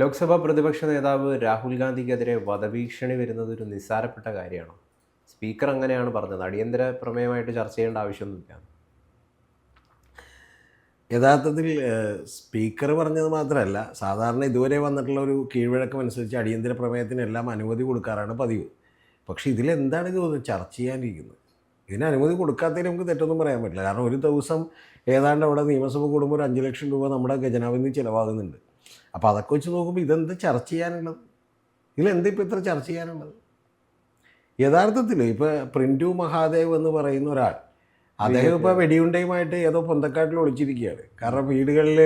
ലോക്സഭാ പ്രതിപക്ഷ നേതാവ് രാഹുൽ ഗാന്ധിക്കെതിരെ വധഭീഷണി വരുന്നത് ഒരു നിസ്സാരപ്പെട്ട കാര്യമാണോ? സ്പീക്കർ അങ്ങനെയാണ് പറഞ്ഞത്. അടിയന്തര പ്രമേയമായിട്ട് ചർച്ച ചെയ്യേണ്ട ആവശ്യമൊന്നുമില്ല. യഥാർത്ഥത്തിൽ സ്പീക്കർ പറഞ്ഞത് മാത്രമല്ല സാധാരണ ഇതുവരെ വന്നിട്ടുള്ള ഒരു കീഴ്വഴക്കം അനുസരിച്ച് അടിയന്തര പ്രമേയത്തിനെല്ലാം അനുമതി കൊടുക്കാറാണ് പതിവ്. പക്ഷേ ഇതിലെന്താണ് ഇത് ചർച്ച ചെയ്യാനിരിക്കുന്നത്? ഇതിന് അനുമതി കൊടുക്കാത്തതിന് നമുക്ക് തെറ്റൊന്നും പറയാൻ പറ്റില്ല. കാരണം ഒരു ദിവസം ഏതാണ്ട് അവിടെ നിയമസഭ കൂടുമ്പോൾ ഒരു അഞ്ച് ലക്ഷം രൂപ നമ്മുടെ ഖജനാവിൽ നിന്ന് ചിലവാകുന്നുണ്ട്. അപ്പോൾ അതൊക്കെ വെച്ച് നോക്കുമ്പോൾ ഇതെന്ത് ചർച്ച ചെയ്യാനുള്ളത്? ഇതിലെന്ത് ഇപ്പോൾ ഇത്ര ചർച്ച ചെയ്യാനുള്ളത്? യഥാർത്ഥത്തിൽ ഇപ്പോൾ പ്രിന്റു മഹാദേവ് എന്ന് പറയുന്ന ഒരാൾ അദ്ദേഹം ഇപ്പോൾ വെടിയുണ്ടയുമായിട്ട് ഏതോ പൊന്തക്കാട്ടിൽ ഒളിച്ചിരിക്കുകയാണ്. കാരണം വീടുകളിൽ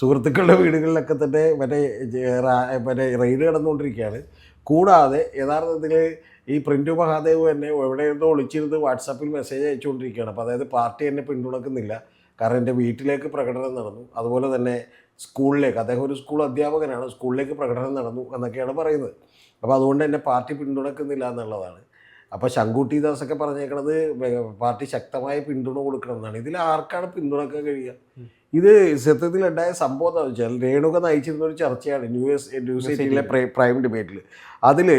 സുഹൃത്തുക്കളുടെ വീടുകളിലൊക്കെ തന്നെ മറ്റേ മറ്റേ റെയ്ഡ് കടന്നുകൊണ്ടിരിക്കുകയാണ് കൂടാതെ യഥാർത്ഥത്തിൽ ഈ പ്രിന്റു മഹാദേവ് തന്നെ എവിടെയെന്തോ ഒളിച്ചിരുന്ന് വാട്സാപ്പിൽ മെസ്സേജ് അയച്ചുകൊണ്ടിരിക്കുകയാണ്. അപ്പോൾ അതായത് പാർട്ടി എന്നെ പിന്തുണക്കുന്നില്ല. കാരണം എന്റെ വീട്ടിലേക്ക് പ്രകടനം നടന്നു. അതുപോലെ തന്നെ സ്കൂളിലേക്ക് അദ്ദേഹം ഒരു സ്കൂൾ അധ്യാപകനാണ് സ്കൂളിലേക്ക് പ്രകടനം നടന്നു എന്നൊക്കെയാണ് പറയുന്നത്. അപ്പോൾ അതുകൊണ്ട് എന്നെ പാർട്ടി പിന്തുണക്കുന്നില്ല എന്നുള്ളതാണ്. അപ്പോൾ ശങ്കുട്ടി ദാസൊക്കെ പറഞ്ഞേക്കണത് പാർട്ടി ശക്തമായ പിന്തുണ കൊടുക്കണം എന്നാണ്. ഇതിൽ ആർക്കാണ് പിന്തുണക്കാൻ കഴിയുക? ഇത് സത്യത്തിൽ ഉണ്ടായ സംഭവം എന്താണെന്ന് വെച്ചാൽ രേണുക നയിച്ചിരുന്ന ഒരു ചർച്ചയാണ് ന്യൂസ് ന്യൂസ് എയ്റ്റീനിലെ പ്രൈം ഡിബേറ്റിൽ. അതിൽ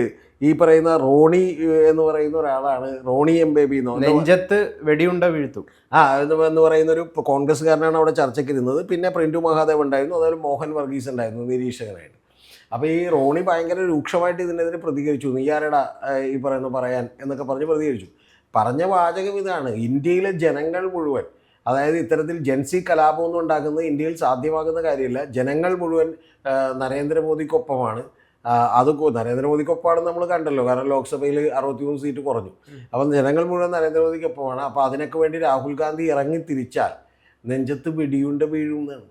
ഈ പറയുന്ന റോണി എന്ന് പറയുന്ന ഒരാളാണ്. റോണി എം ബേബി എന്ന്. നെഞ്ചത്ത് വെടിയുണ്ട വീഴ്ത്തു. ആ എന്ന് പറയുന്ന ഒരു കോൺഗ്രസ്സുകാരനാണ് അവിടെ ചർച്ചയ്ക്ക് ഇരുന്നത് പിന്നെ പ്രിന്റു മഹാദേവ് ഉണ്ടായിരുന്നു. അതായത് മോഹൻ വർഗീസ് ഉണ്ടായിരുന്നു നിരീക്ഷകനായിട്ട്. അപ്പോൾ ഈ റോണി ഭയങ്കര രൂക്ഷമായിട്ട് ഇതിനെതിരെ പ്രതികരിച്ചു. നീ ആരടാ ഈ പറയുന്ന പറയാൻ എന്നൊക്കെ പറഞ്ഞ് പ്രതികരിച്ചു. പറഞ്ഞ വാചകം ഇതാണ്. ഇന്ത്യയിലെ ജനങ്ങൾ മുഴുവൻ അതായത് ഇത്തരത്തിൽ ജൻസി കലാപമൊന്നും ഉണ്ടാക്കുന്നത് ഇന്ത്യയിൽ സാധ്യമാകുന്ന കാര്യമില്ല. ജനങ്ങൾ മുഴുവൻ നരേന്ദ്രമോദിക്കൊപ്പമാണ്. അത് നരേന്ദ്രമോദിക്കൊപ്പമാണ് നമ്മൾ കണ്ടല്ലോ. കാരണം ലോക്സഭയിൽ അറുപത്തിമൂന്ന് സീറ്റ് കുറഞ്ഞു. അപ്പം ജനങ്ങൾ മുഴുവൻ നരേന്ദ്രമോദിക്കൊപ്പമാണ്. അപ്പോൾ അതിനൊക്കെ വേണ്ടി രാഹുൽ ഗാന്ധി ഇറങ്ങി തിരിച്ചാൽ നെഞ്ചത്ത് വെടിയുണ്ട വീഴും എന്നാണ്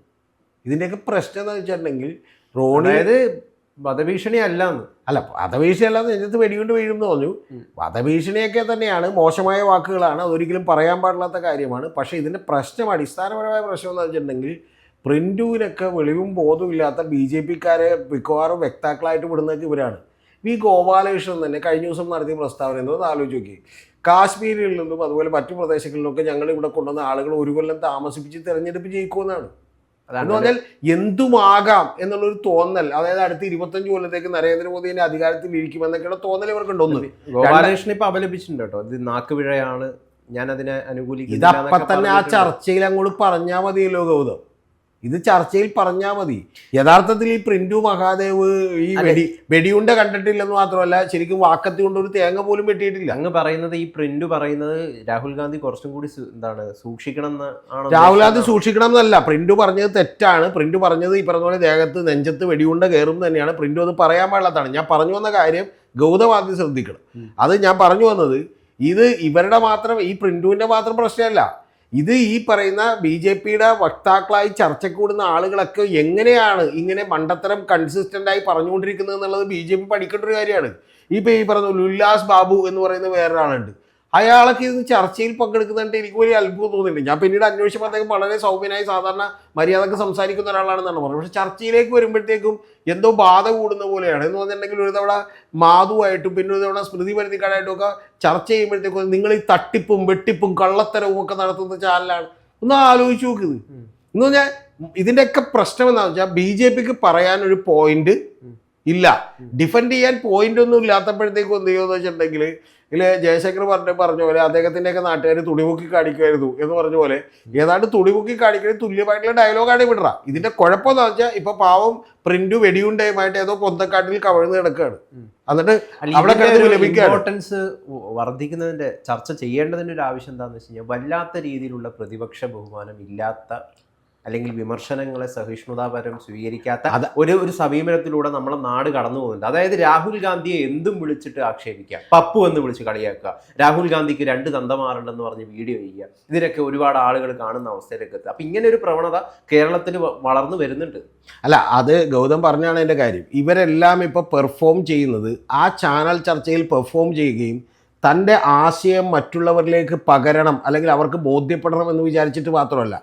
ഇതിന്റെയൊക്കെ പ്രശ്നം എന്ന് വെച്ചിട്ടുണ്ടെങ്കിൽ റോണി അതായത് വധഭീഷണി അല്ലാന്ന് അല്ല വധഭീഷണി അല്ലാന്ന് നെഞ്ചത്ത് വെടിയുണ്ട് വീഴും എന്ന് പറഞ്ഞു വധഭീഷണിയൊക്കെ തന്നെയാണ്. മോശമായ വാക്കുകളാണ്. അതൊരിക്കലും പറയാൻ പാടില്ലാത്ത കാര്യമാണ്. പക്ഷേ ഇതിന്റെ പ്രശ്നം അടിസ്ഥാനപരമായ പ്രശ്നം എന്ന് വെച്ചിട്ടുണ്ടെങ്കിൽ പ്രിന്റുവിനൊക്കെ വെളിവും ബോധവും ഇല്ലാത്ത ബി ജെ പിക്കാരെ മിക്കവാറും വ്യക്താക്കളായിട്ട് വിടുന്നതൊക്കെ ഇവരാണ്. വി ഗോപാലകൃഷ്ണൻ തന്നെ കഴിഞ്ഞ ദിവസം നടത്തിയ പ്രസ്താവന എന്ന് ഒന്ന് ആലോചിച്ച് നോക്കി കാശ്മീരിൽ നിന്നും അതുപോലെ മറ്റു പ്രദേശങ്ങളിൽ നിന്നൊക്കെ ഞങ്ങൾ ഇവിടെ കൊണ്ടുവന്ന ആളുകൾ ഒരു കൊല്ലം താമസിപ്പിച്ച് തിരഞ്ഞെടുപ്പ് ജയിക്കുമെന്നാണ്. എന്ന് പറഞ്ഞാൽ എന്തുമാകാം എന്നുള്ളൊരു തോന്നൽ അതായത് അടുത്ത ഇരുപത്തഞ്ച് കൊല്ലത്തേക്ക് നരേന്ദ്രമോദിന്റെ അധികാരത്തിൽ ഇരിക്കുമെന്നൊക്കെയുള്ള തോന്നൽ ഇവർക്കുണ്ട്. ഒന്ന്. ഗോപാലകൃഷ്ണൻ ഇപ്പൊ അപലപിച്ചിട്ടുണ്ട് കേട്ടോ. ഇത് നാക്കുപിഴയാണ് ഞാൻ അതിനെ അനുകൂലിക്കുന്നത് ഇതപ്പം തന്നെ ആ ചർച്ചയിൽ അങ്ങോട്ട് പറഞ്ഞാൽ മതിയല്ലോ ഗൗതം. ഇത് ചർച്ചയിൽ പറഞ്ഞാൽ മതി. യഥാർത്ഥത്തിൽ ഈ പ്രിന്റു മഹാദേവ് ഈ. വെടി വെടിയുണ്ട കണ്ടിട്ടില്ലെന്ന് മാത്രമല്ല ശരിക്കും വാക്കത്തി കൊണ്ട് ഒരു തേങ്ങ പോലും വെട്ടിയിട്ടില്ല. അങ്ങ് പറയുന്നത് ഈ പ്രിന്റ് പറയുന്നത് രാഹുൽ ഗാന്ധി കുറച്ചും കൂടി എന്താണ് സൂക്ഷിക്കണം എന്ന് രാഹുൽ ഗാന്ധി സൂക്ഷിക്കണം എന്നല്ല. പ്രിന്റ് പറഞ്ഞത് തെറ്റാണ്. പ്രിന്റ് പറഞ്ഞത് ഈ പറഞ്ഞ പോലെ ദേഹത്ത് നെഞ്ചത്ത് വെടിയുണ്ട കയറും തന്നെയാണ്. പ്രിന്റ് അത് പറയാൻ പാടില്ലാത്തതാണ്. ഞാൻ പറഞ്ഞു വന്ന കാര്യം ഗൗതം ആദ്യം ശ്രദ്ധിക്കണം. അത് ഞാൻ പറഞ്ഞു വന്നത് ഇത് ഇവരുടെ മാത്രം ഈ പ്രിന്റുവിന്റെ മാത്രം പ്രശ്നമല്ല. ഇത് ഈ പറയുന്ന ബി ജെ പിയുടെ വക്താക്കളായി ചർച്ചയ്ക്ക് കൂടുന്ന ആളുകളൊക്കെ എങ്ങനെയാണ് ഇങ്ങനെ മണ്ടത്തരം കൺസിസ്റ്റന്റായി പറഞ്ഞുകൊണ്ടിരിക്കുന്നത് എന്നുള്ളത് ബി ജെ പി പഠിക്കേണ്ട ഒരു കാര്യമാണ്. ഇപ്പം ഈ പറഞ്ഞ ഉല്ലാസ് ബാബു എന്ന് പറയുന്ന വേറൊരാളുണ്ട്. അയാളൊക്കെ ഇത് ചർച്ചയിൽ പങ്കെടുക്കുന്നുണ്ട് എനിക്ക് വലിയ അത്ഭുതം തോന്നുന്നുണ്ട് ഞാൻ പിന്നീട് അന്വേഷിച്ചപ്പോൾ അദ്ദേഹം വളരെ സൗമ്യനായി സാധാരണ മര്യാദയ്ക്ക് സംസാരിക്കുന്ന ഒരാളാണെന്നാണ് പറഞ്ഞത്. പക്ഷെ ചർച്ചയിലേക്ക് വരുമ്പോഴത്തേക്കും എന്തോ ബാധ കൂടുന്ന പോലെയാണ്. എന്ന് പറഞ്ഞിട്ടുണ്ടെങ്കിൽ ഒരു തവണ മാധുവായിട്ടും പിന്നെ ഒരു തവണ സ്മൃതി പരുത്തിക്കാടായിട്ടും ഒക്കെ ചർച്ച ചെയ്യുമ്പോഴത്തേക്കും നിങ്ങൾ ഈ തട്ടിപ്പും വെട്ടിപ്പും കള്ളത്തരവും ഒക്കെ നടത്തുന്ന ചാനലാണ്. ഒന്ന് ആലോചിച്ചു നോക്കിയത്. എന്ന് പറഞ്ഞാൽ ഇതിന്റെയൊക്കെ പ്രശ്നം എന്താണെന്ന് വെച്ചാൽ ബി ജെ പിക്ക് പറയാൻ ഒരു പോയിന്റ് ഇല്ല. ഡിഫെൻഡ് ചെയ്യാൻ പോയിന്റ് ഒന്നും ഇല്ലാത്തപ്പോഴത്തേക്കും എന്ത് ചെയ്യുമെന്ന് വെച്ചിട്ടുണ്ടെങ്കിൽ ഇതിൽ ജയശങ്കർ പറഞ്ഞ പറഞ്ഞ പോലെ അദ്ദേഹത്തിന്റെയൊക്കെ നാട്ടുകാർ തുണിമുക്കി കാണിക്കുമായിരുന്നു എന്ന് പറഞ്ഞ പോലെ ഏതാണ്ട് തുണിമുക്കി കാണിക്കുന്നത് തുല്യമായിട്ടുള്ള ഡയലോഗാണ് വിടറ ഇതിന്റെ കുഴപ്പം എന്താ വെച്ചാൽ ഇപ്പൊ പാവം പ്രിന്റ് വെടിയുണ്ടയുമായിട്ട് ഏതോ പൊന്തക്കാട്ടിൽ കവഴ്ന്ന് കിടക്കുകയാണ്. എന്നിട്ട് അവിടെ. ഇമ്പോർട്ടൻസ് വർദ്ധിക്കുന്നതിന്റെ ചർച്ച ചെയ്യേണ്ടതിന്റെ ഒരു ആവശ്യം എന്താണെന്ന് വെച്ച് കഴിഞ്ഞാൽ വല്ലാത്ത രീതിയിലുള്ള പ്രതിപക്ഷ ബഹുമാനം ഇല്ലാത്ത അല്ലെങ്കിൽ വിമർശനങ്ങളെ സഹിഷ്ണുതാപരം സ്വീകരിക്കാത്ത ഒരു ഒരു സമീപനത്തിലൂടെ നമ്മളെ നാട് കടന്നു പോകുന്നുണ്ട്. അതായത് രാഹുൽ ഗാന്ധിയെ എന്തും വിളിച്ചിട്ട് ആക്ഷേപിക്കുക. പപ്പു എന്ന് വിളിച്ച് കളിയാക്കുക. രാഹുൽ ഗാന്ധിക്ക് രണ്ട് തന്തമാറുണ്ടെന്ന് പറഞ്ഞ് വീഡിയോ ചെയ്യുക. ഇതിനൊക്കെ ഒരുപാട് ആളുകൾ കാണുന്ന അവസ്ഥയിലേക്ക് എത്തുക. അപ്പം ഇങ്ങനെ ഒരു പ്രവണത കേരളത്തിൽ വളർന്നു വരുന്നുണ്ട്. അല്ല അത് ഗൗതം പറഞ്ഞാണ് എന്റെ കാര്യം. ഇവരെല്ലാം ഇപ്പോൾ പെർഫോം ചെയ്യുന്നത് ആ ചാനൽ ചർച്ചയിൽ പെർഫോം ചെയ്യുകയും തന്റെ ആശയം മറ്റുള്ളവരിലേക്ക് പകരണം അല്ലെങ്കിൽ അവർക്ക് ബോധ്യപ്പെടണം എന്ന് വിചാരിച്ചിട്ട് മാത്രമല്ല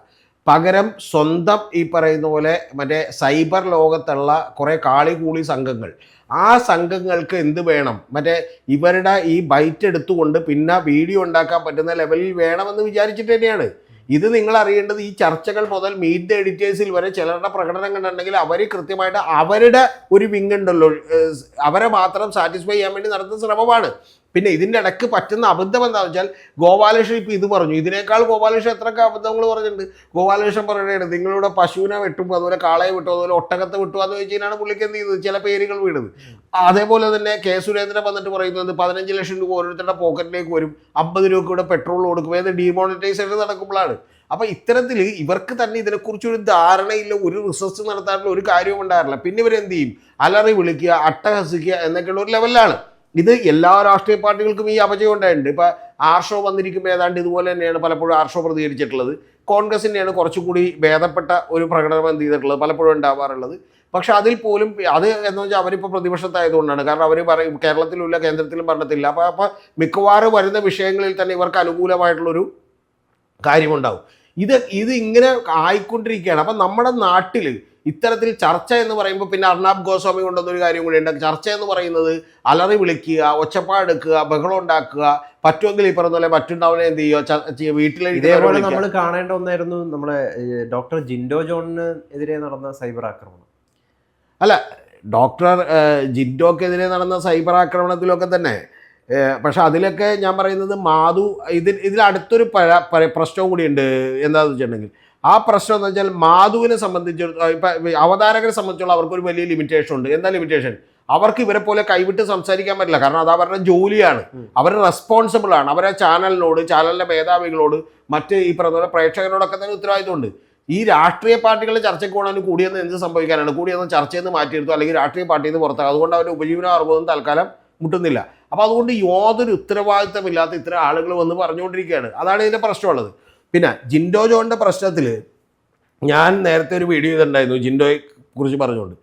പകരം സ്വന്തം ഈ പറയുന്ന പോലെ മറ്റേ സൈബർ ലോകത്തുള്ള കുറേ കാളികൂളി സംഘങ്ങൾ. ആ സംഘങ്ങൾക്ക് എന്ത് വേണം? മറ്റേ ഇവരുടെ ഈ ബൈറ്റ് എടുത്തുകൊണ്ട് പിന്നെ വീഡിയോ ഉണ്ടാക്കാൻ പറ്റുന്ന ലെവലിൽ വേണമെന്ന് വിചാരിച്ചിട്ട് തന്നെയാണ്. ഇത് നിങ്ങൾ അറിയേണ്ടത് ഈ ചർച്ചകൾ മുതൽ മീറ്റ് ദ എഡിറ്റേഴ്സിൽ വരെ ചിലരുടെ പ്രകടനം കണ്ടിട്ടുണ്ടെങ്കിൽ അവർ കൃത്യമായിട്ട് അവരുടെ ഒരു വിങ് ഉണ്ടല്ലോ. അവരെ മാത്രം സാറ്റിസ്ഫൈ ചെയ്യാൻ വേണ്ടി നടത്തുന്ന ശ്രമമാണ്. പിന്നെ ഇതിന്റെ ഇടയ്ക്ക് പറ്റുന്ന അബദ്ധം എന്താണെന്ന് വെച്ചാൽ ഗോപാലകൃഷ്ണൻ ഇപ്പോൾ ഇത് പറഞ്ഞു. ഇതിനേക്കാൾ ഗോപാലകൃഷ്ണൻ എത്രയൊക്കെ അബദ്ധങ്ങൾ പറഞ്ഞിട്ടുണ്ട്. ഗോപാലകൃഷ്ണൻ പറയുകയാണ് നിങ്ങളുടെ പശുവിനെ വെട്ടുമ്പോൾ അതുപോലെ കാളയെ വിട്ടു അതുപോലെ ഒട്ടകത്തെ വിട്ടു എന്ന് വെച്ച് കഴിഞ്ഞാണ് പുള്ളിക്ക് എന്ത് ചെയ്തത്? ചില പേരുകൾ വീണത്. അതേപോലെ തന്നെ കെ സുരേന്ദ്രൻ വന്നിട്ട് പറയുന്നത് പതിനഞ്ച് ലക്ഷം രൂപ ഓരോരുത്തരുടെ പോക്കറ്റിലേക്ക് വരും. അമ്പത് രൂപയ്ക്ക് ഇവിടെ പെട്രോൾ കൊടുക്കും. ഏത് ഡീമോണിറ്റൈസേഷൻ നടക്കുമ്പോഴാണ്. അപ്പോൾ ഇത്തരത്തിൽ ഇവർക്ക് തന്നെ ഇതിനെക്കുറിച്ചൊരു ധാരണയില്ല ഒരു റിസർച്ച് നടത്താനുള്ള ഒരു കാര്യവും ഉണ്ടായിരുന്നില്ല. പിന്നെ ഇവരെന്ത് ചെയ്യും? അലറി വിളിക്കുക അട്ടഹസിക്കുക എന്നൊക്കെയുള്ള ഒരു ലെവലിലാണ് ഇത് എല്ലാ രാഷ്ട്രീയ പാർട്ടികൾക്കും ഈ അപജയം ഉണ്ടായിട്ടുണ്ട്. ഇപ്പൊ ആർഷോ വന്നിരിക്കുമ്പോൾ ഏതാണ്ട് ഇതുപോലെ തന്നെയാണ് പലപ്പോഴും ആർഷോ പ്രതികരിച്ചിട്ടുള്ളത്. കോൺഗ്രസിന്റെയാണ് കുറച്ചുകൂടി ഭേദപ്പെട്ട ഒരു പ്രകടനം എന്ത് ചെയ്തിട്ടുള്ളത് പലപ്പോഴും ഉണ്ടാവാറുള്ളത്. പക്ഷെ അതിൽ പോലും അത് എന്ന് വെച്ചാൽ അവരിപ്പോൾ പ്രതിപക്ഷത്തായതുകൊണ്ടാണ്. കാരണം അവർ പറയും കേരളത്തിലുമില്ല കേന്ദ്രത്തിലും ഭരണത്തില്ല അപ്പോൾ അപ്പോൾ മിക്കവാറും വരുന്ന വിഷയങ്ങളിൽ തന്നെ ഇവർക്ക് അനുകൂലമായിട്ടുള്ളൊരു കാര്യമുണ്ടാവും. ഇത് ഇത് ഇങ്ങനെ ആയിക്കൊണ്ടിരിക്കുകയാണ്. അപ്പം നമ്മുടെ നാട്ടിൽ ഇത്തരത്തിൽ ചർച്ച എന്ന് പറയുമ്പോൾ പിന്നെ അർണാബ് ഗോസ്വാമി കൊണ്ടുവന്നൊരു കാര്യം കൂടിയുണ്ട്. ചർച്ച എന്ന് പറയുന്നത് അലറി വിളിക്കുക ഒച്ചപ്പാടെടുക്കുക ബഹളം ഉണ്ടാക്കുക പറ്റുമെങ്കിൽ ഈ പറഞ്ഞ പോലെ മറ്റുണ്ടാവുന്ന എന്ത് ചെയ്യുക? വീട്ടിലെ ഇതേപോലെ നമ്മൾ കാണേണ്ട ഒന്നായിരുന്നു നമ്മളെ ഡോക്ടർ ജിൻഡോ ജോണിന് എതിരെ നടന്ന സൈബർ ആക്രമണം. അല്ല ഡോക്ടർ ജിൻഡോക്കെതിരെ നടന്ന സൈബർ ആക്രമണത്തിലൊക്കെ തന്നെ പക്ഷേ അതിലൊക്കെ ഞാൻ പറയുന്നത് മാധു ഇതിൽ ഇതിൽ അടുത്തൊരു പഴ- പഴ- പ്രശ്നവും കൂടിയുണ്ട്. എന്താണെന്ന് വെച്ചിട്ടുണ്ടെങ്കിൽ ആ പ്രശ്നം എന്ന് വെച്ചാൽ മാധുവിനെ സംബന്ധിച്ച് ഇപ്പം അവതാരകരെ സംബന്ധിച്ചോളം അവർക്കൊരു വലിയ ലിമിറ്റേഷൻ ഉണ്ട്. എന്താ ലിമിറ്റേഷൻ അവർക്ക് ഇവരെ പോലെ കൈവിട്ട് സംസാരിക്കാൻ പറ്റില്ല. കാരണം അത് അവരുടെ ജോലിയാണ്. അവർ റെസ്പോൺസിബിൾ ആണ്. അവരെ ചാനലിനോട് ചാനലിന്റെ മേധാവികളോട് മറ്റ് ഈ പറഞ്ഞ പ്രേക്ഷകരോടൊക്കെ തന്നെ ഉത്തരവാദിത്തമുണ്ട് ഈ രാഷ്ട്രീയ പാർട്ടികളുടെ ചർച്ചയ്ക്ക് പോകണമെങ്കിൽ കൂടിയെന്ന് എന്ത് സംഭവിക്കാനാണ്? കൂടിയെന്ന് ചർച്ചയിൽ നിന്ന് മാറ്റിയെടുത്തു അല്ലെങ്കിൽ രാഷ്ട്രീയ പാർട്ടിയിൽ നിന്ന് പുറത്താകും അതുകൊണ്ട് അവരുടെ ഉപജീവന മാർഗമൊന്നും തൽക്കാലം മുട്ടുന്നില്ല. അപ്പോൾ അതുകൊണ്ട് യാതൊരു ഉത്തരവാദിത്തമില്ലാത്ത ഇത്ര ആളുകൾ വന്ന് പറഞ്ഞുകൊണ്ടിരിക്കുകയാണ്. അതാണ് ഇതിന്റെ പ്രശ്നമുള്ളത്. പിന്നെ ജിൻഡോ ജോണിന്റെ പ്രശ്നത്തിൽ ഞാൻ നേരത്തെ ഒരു വീഡിയോ ഇതുണ്ടായിരുന്നു ജിൻഡോയെ കുറിച്ച് പറഞ്ഞുകൊണ്ട്.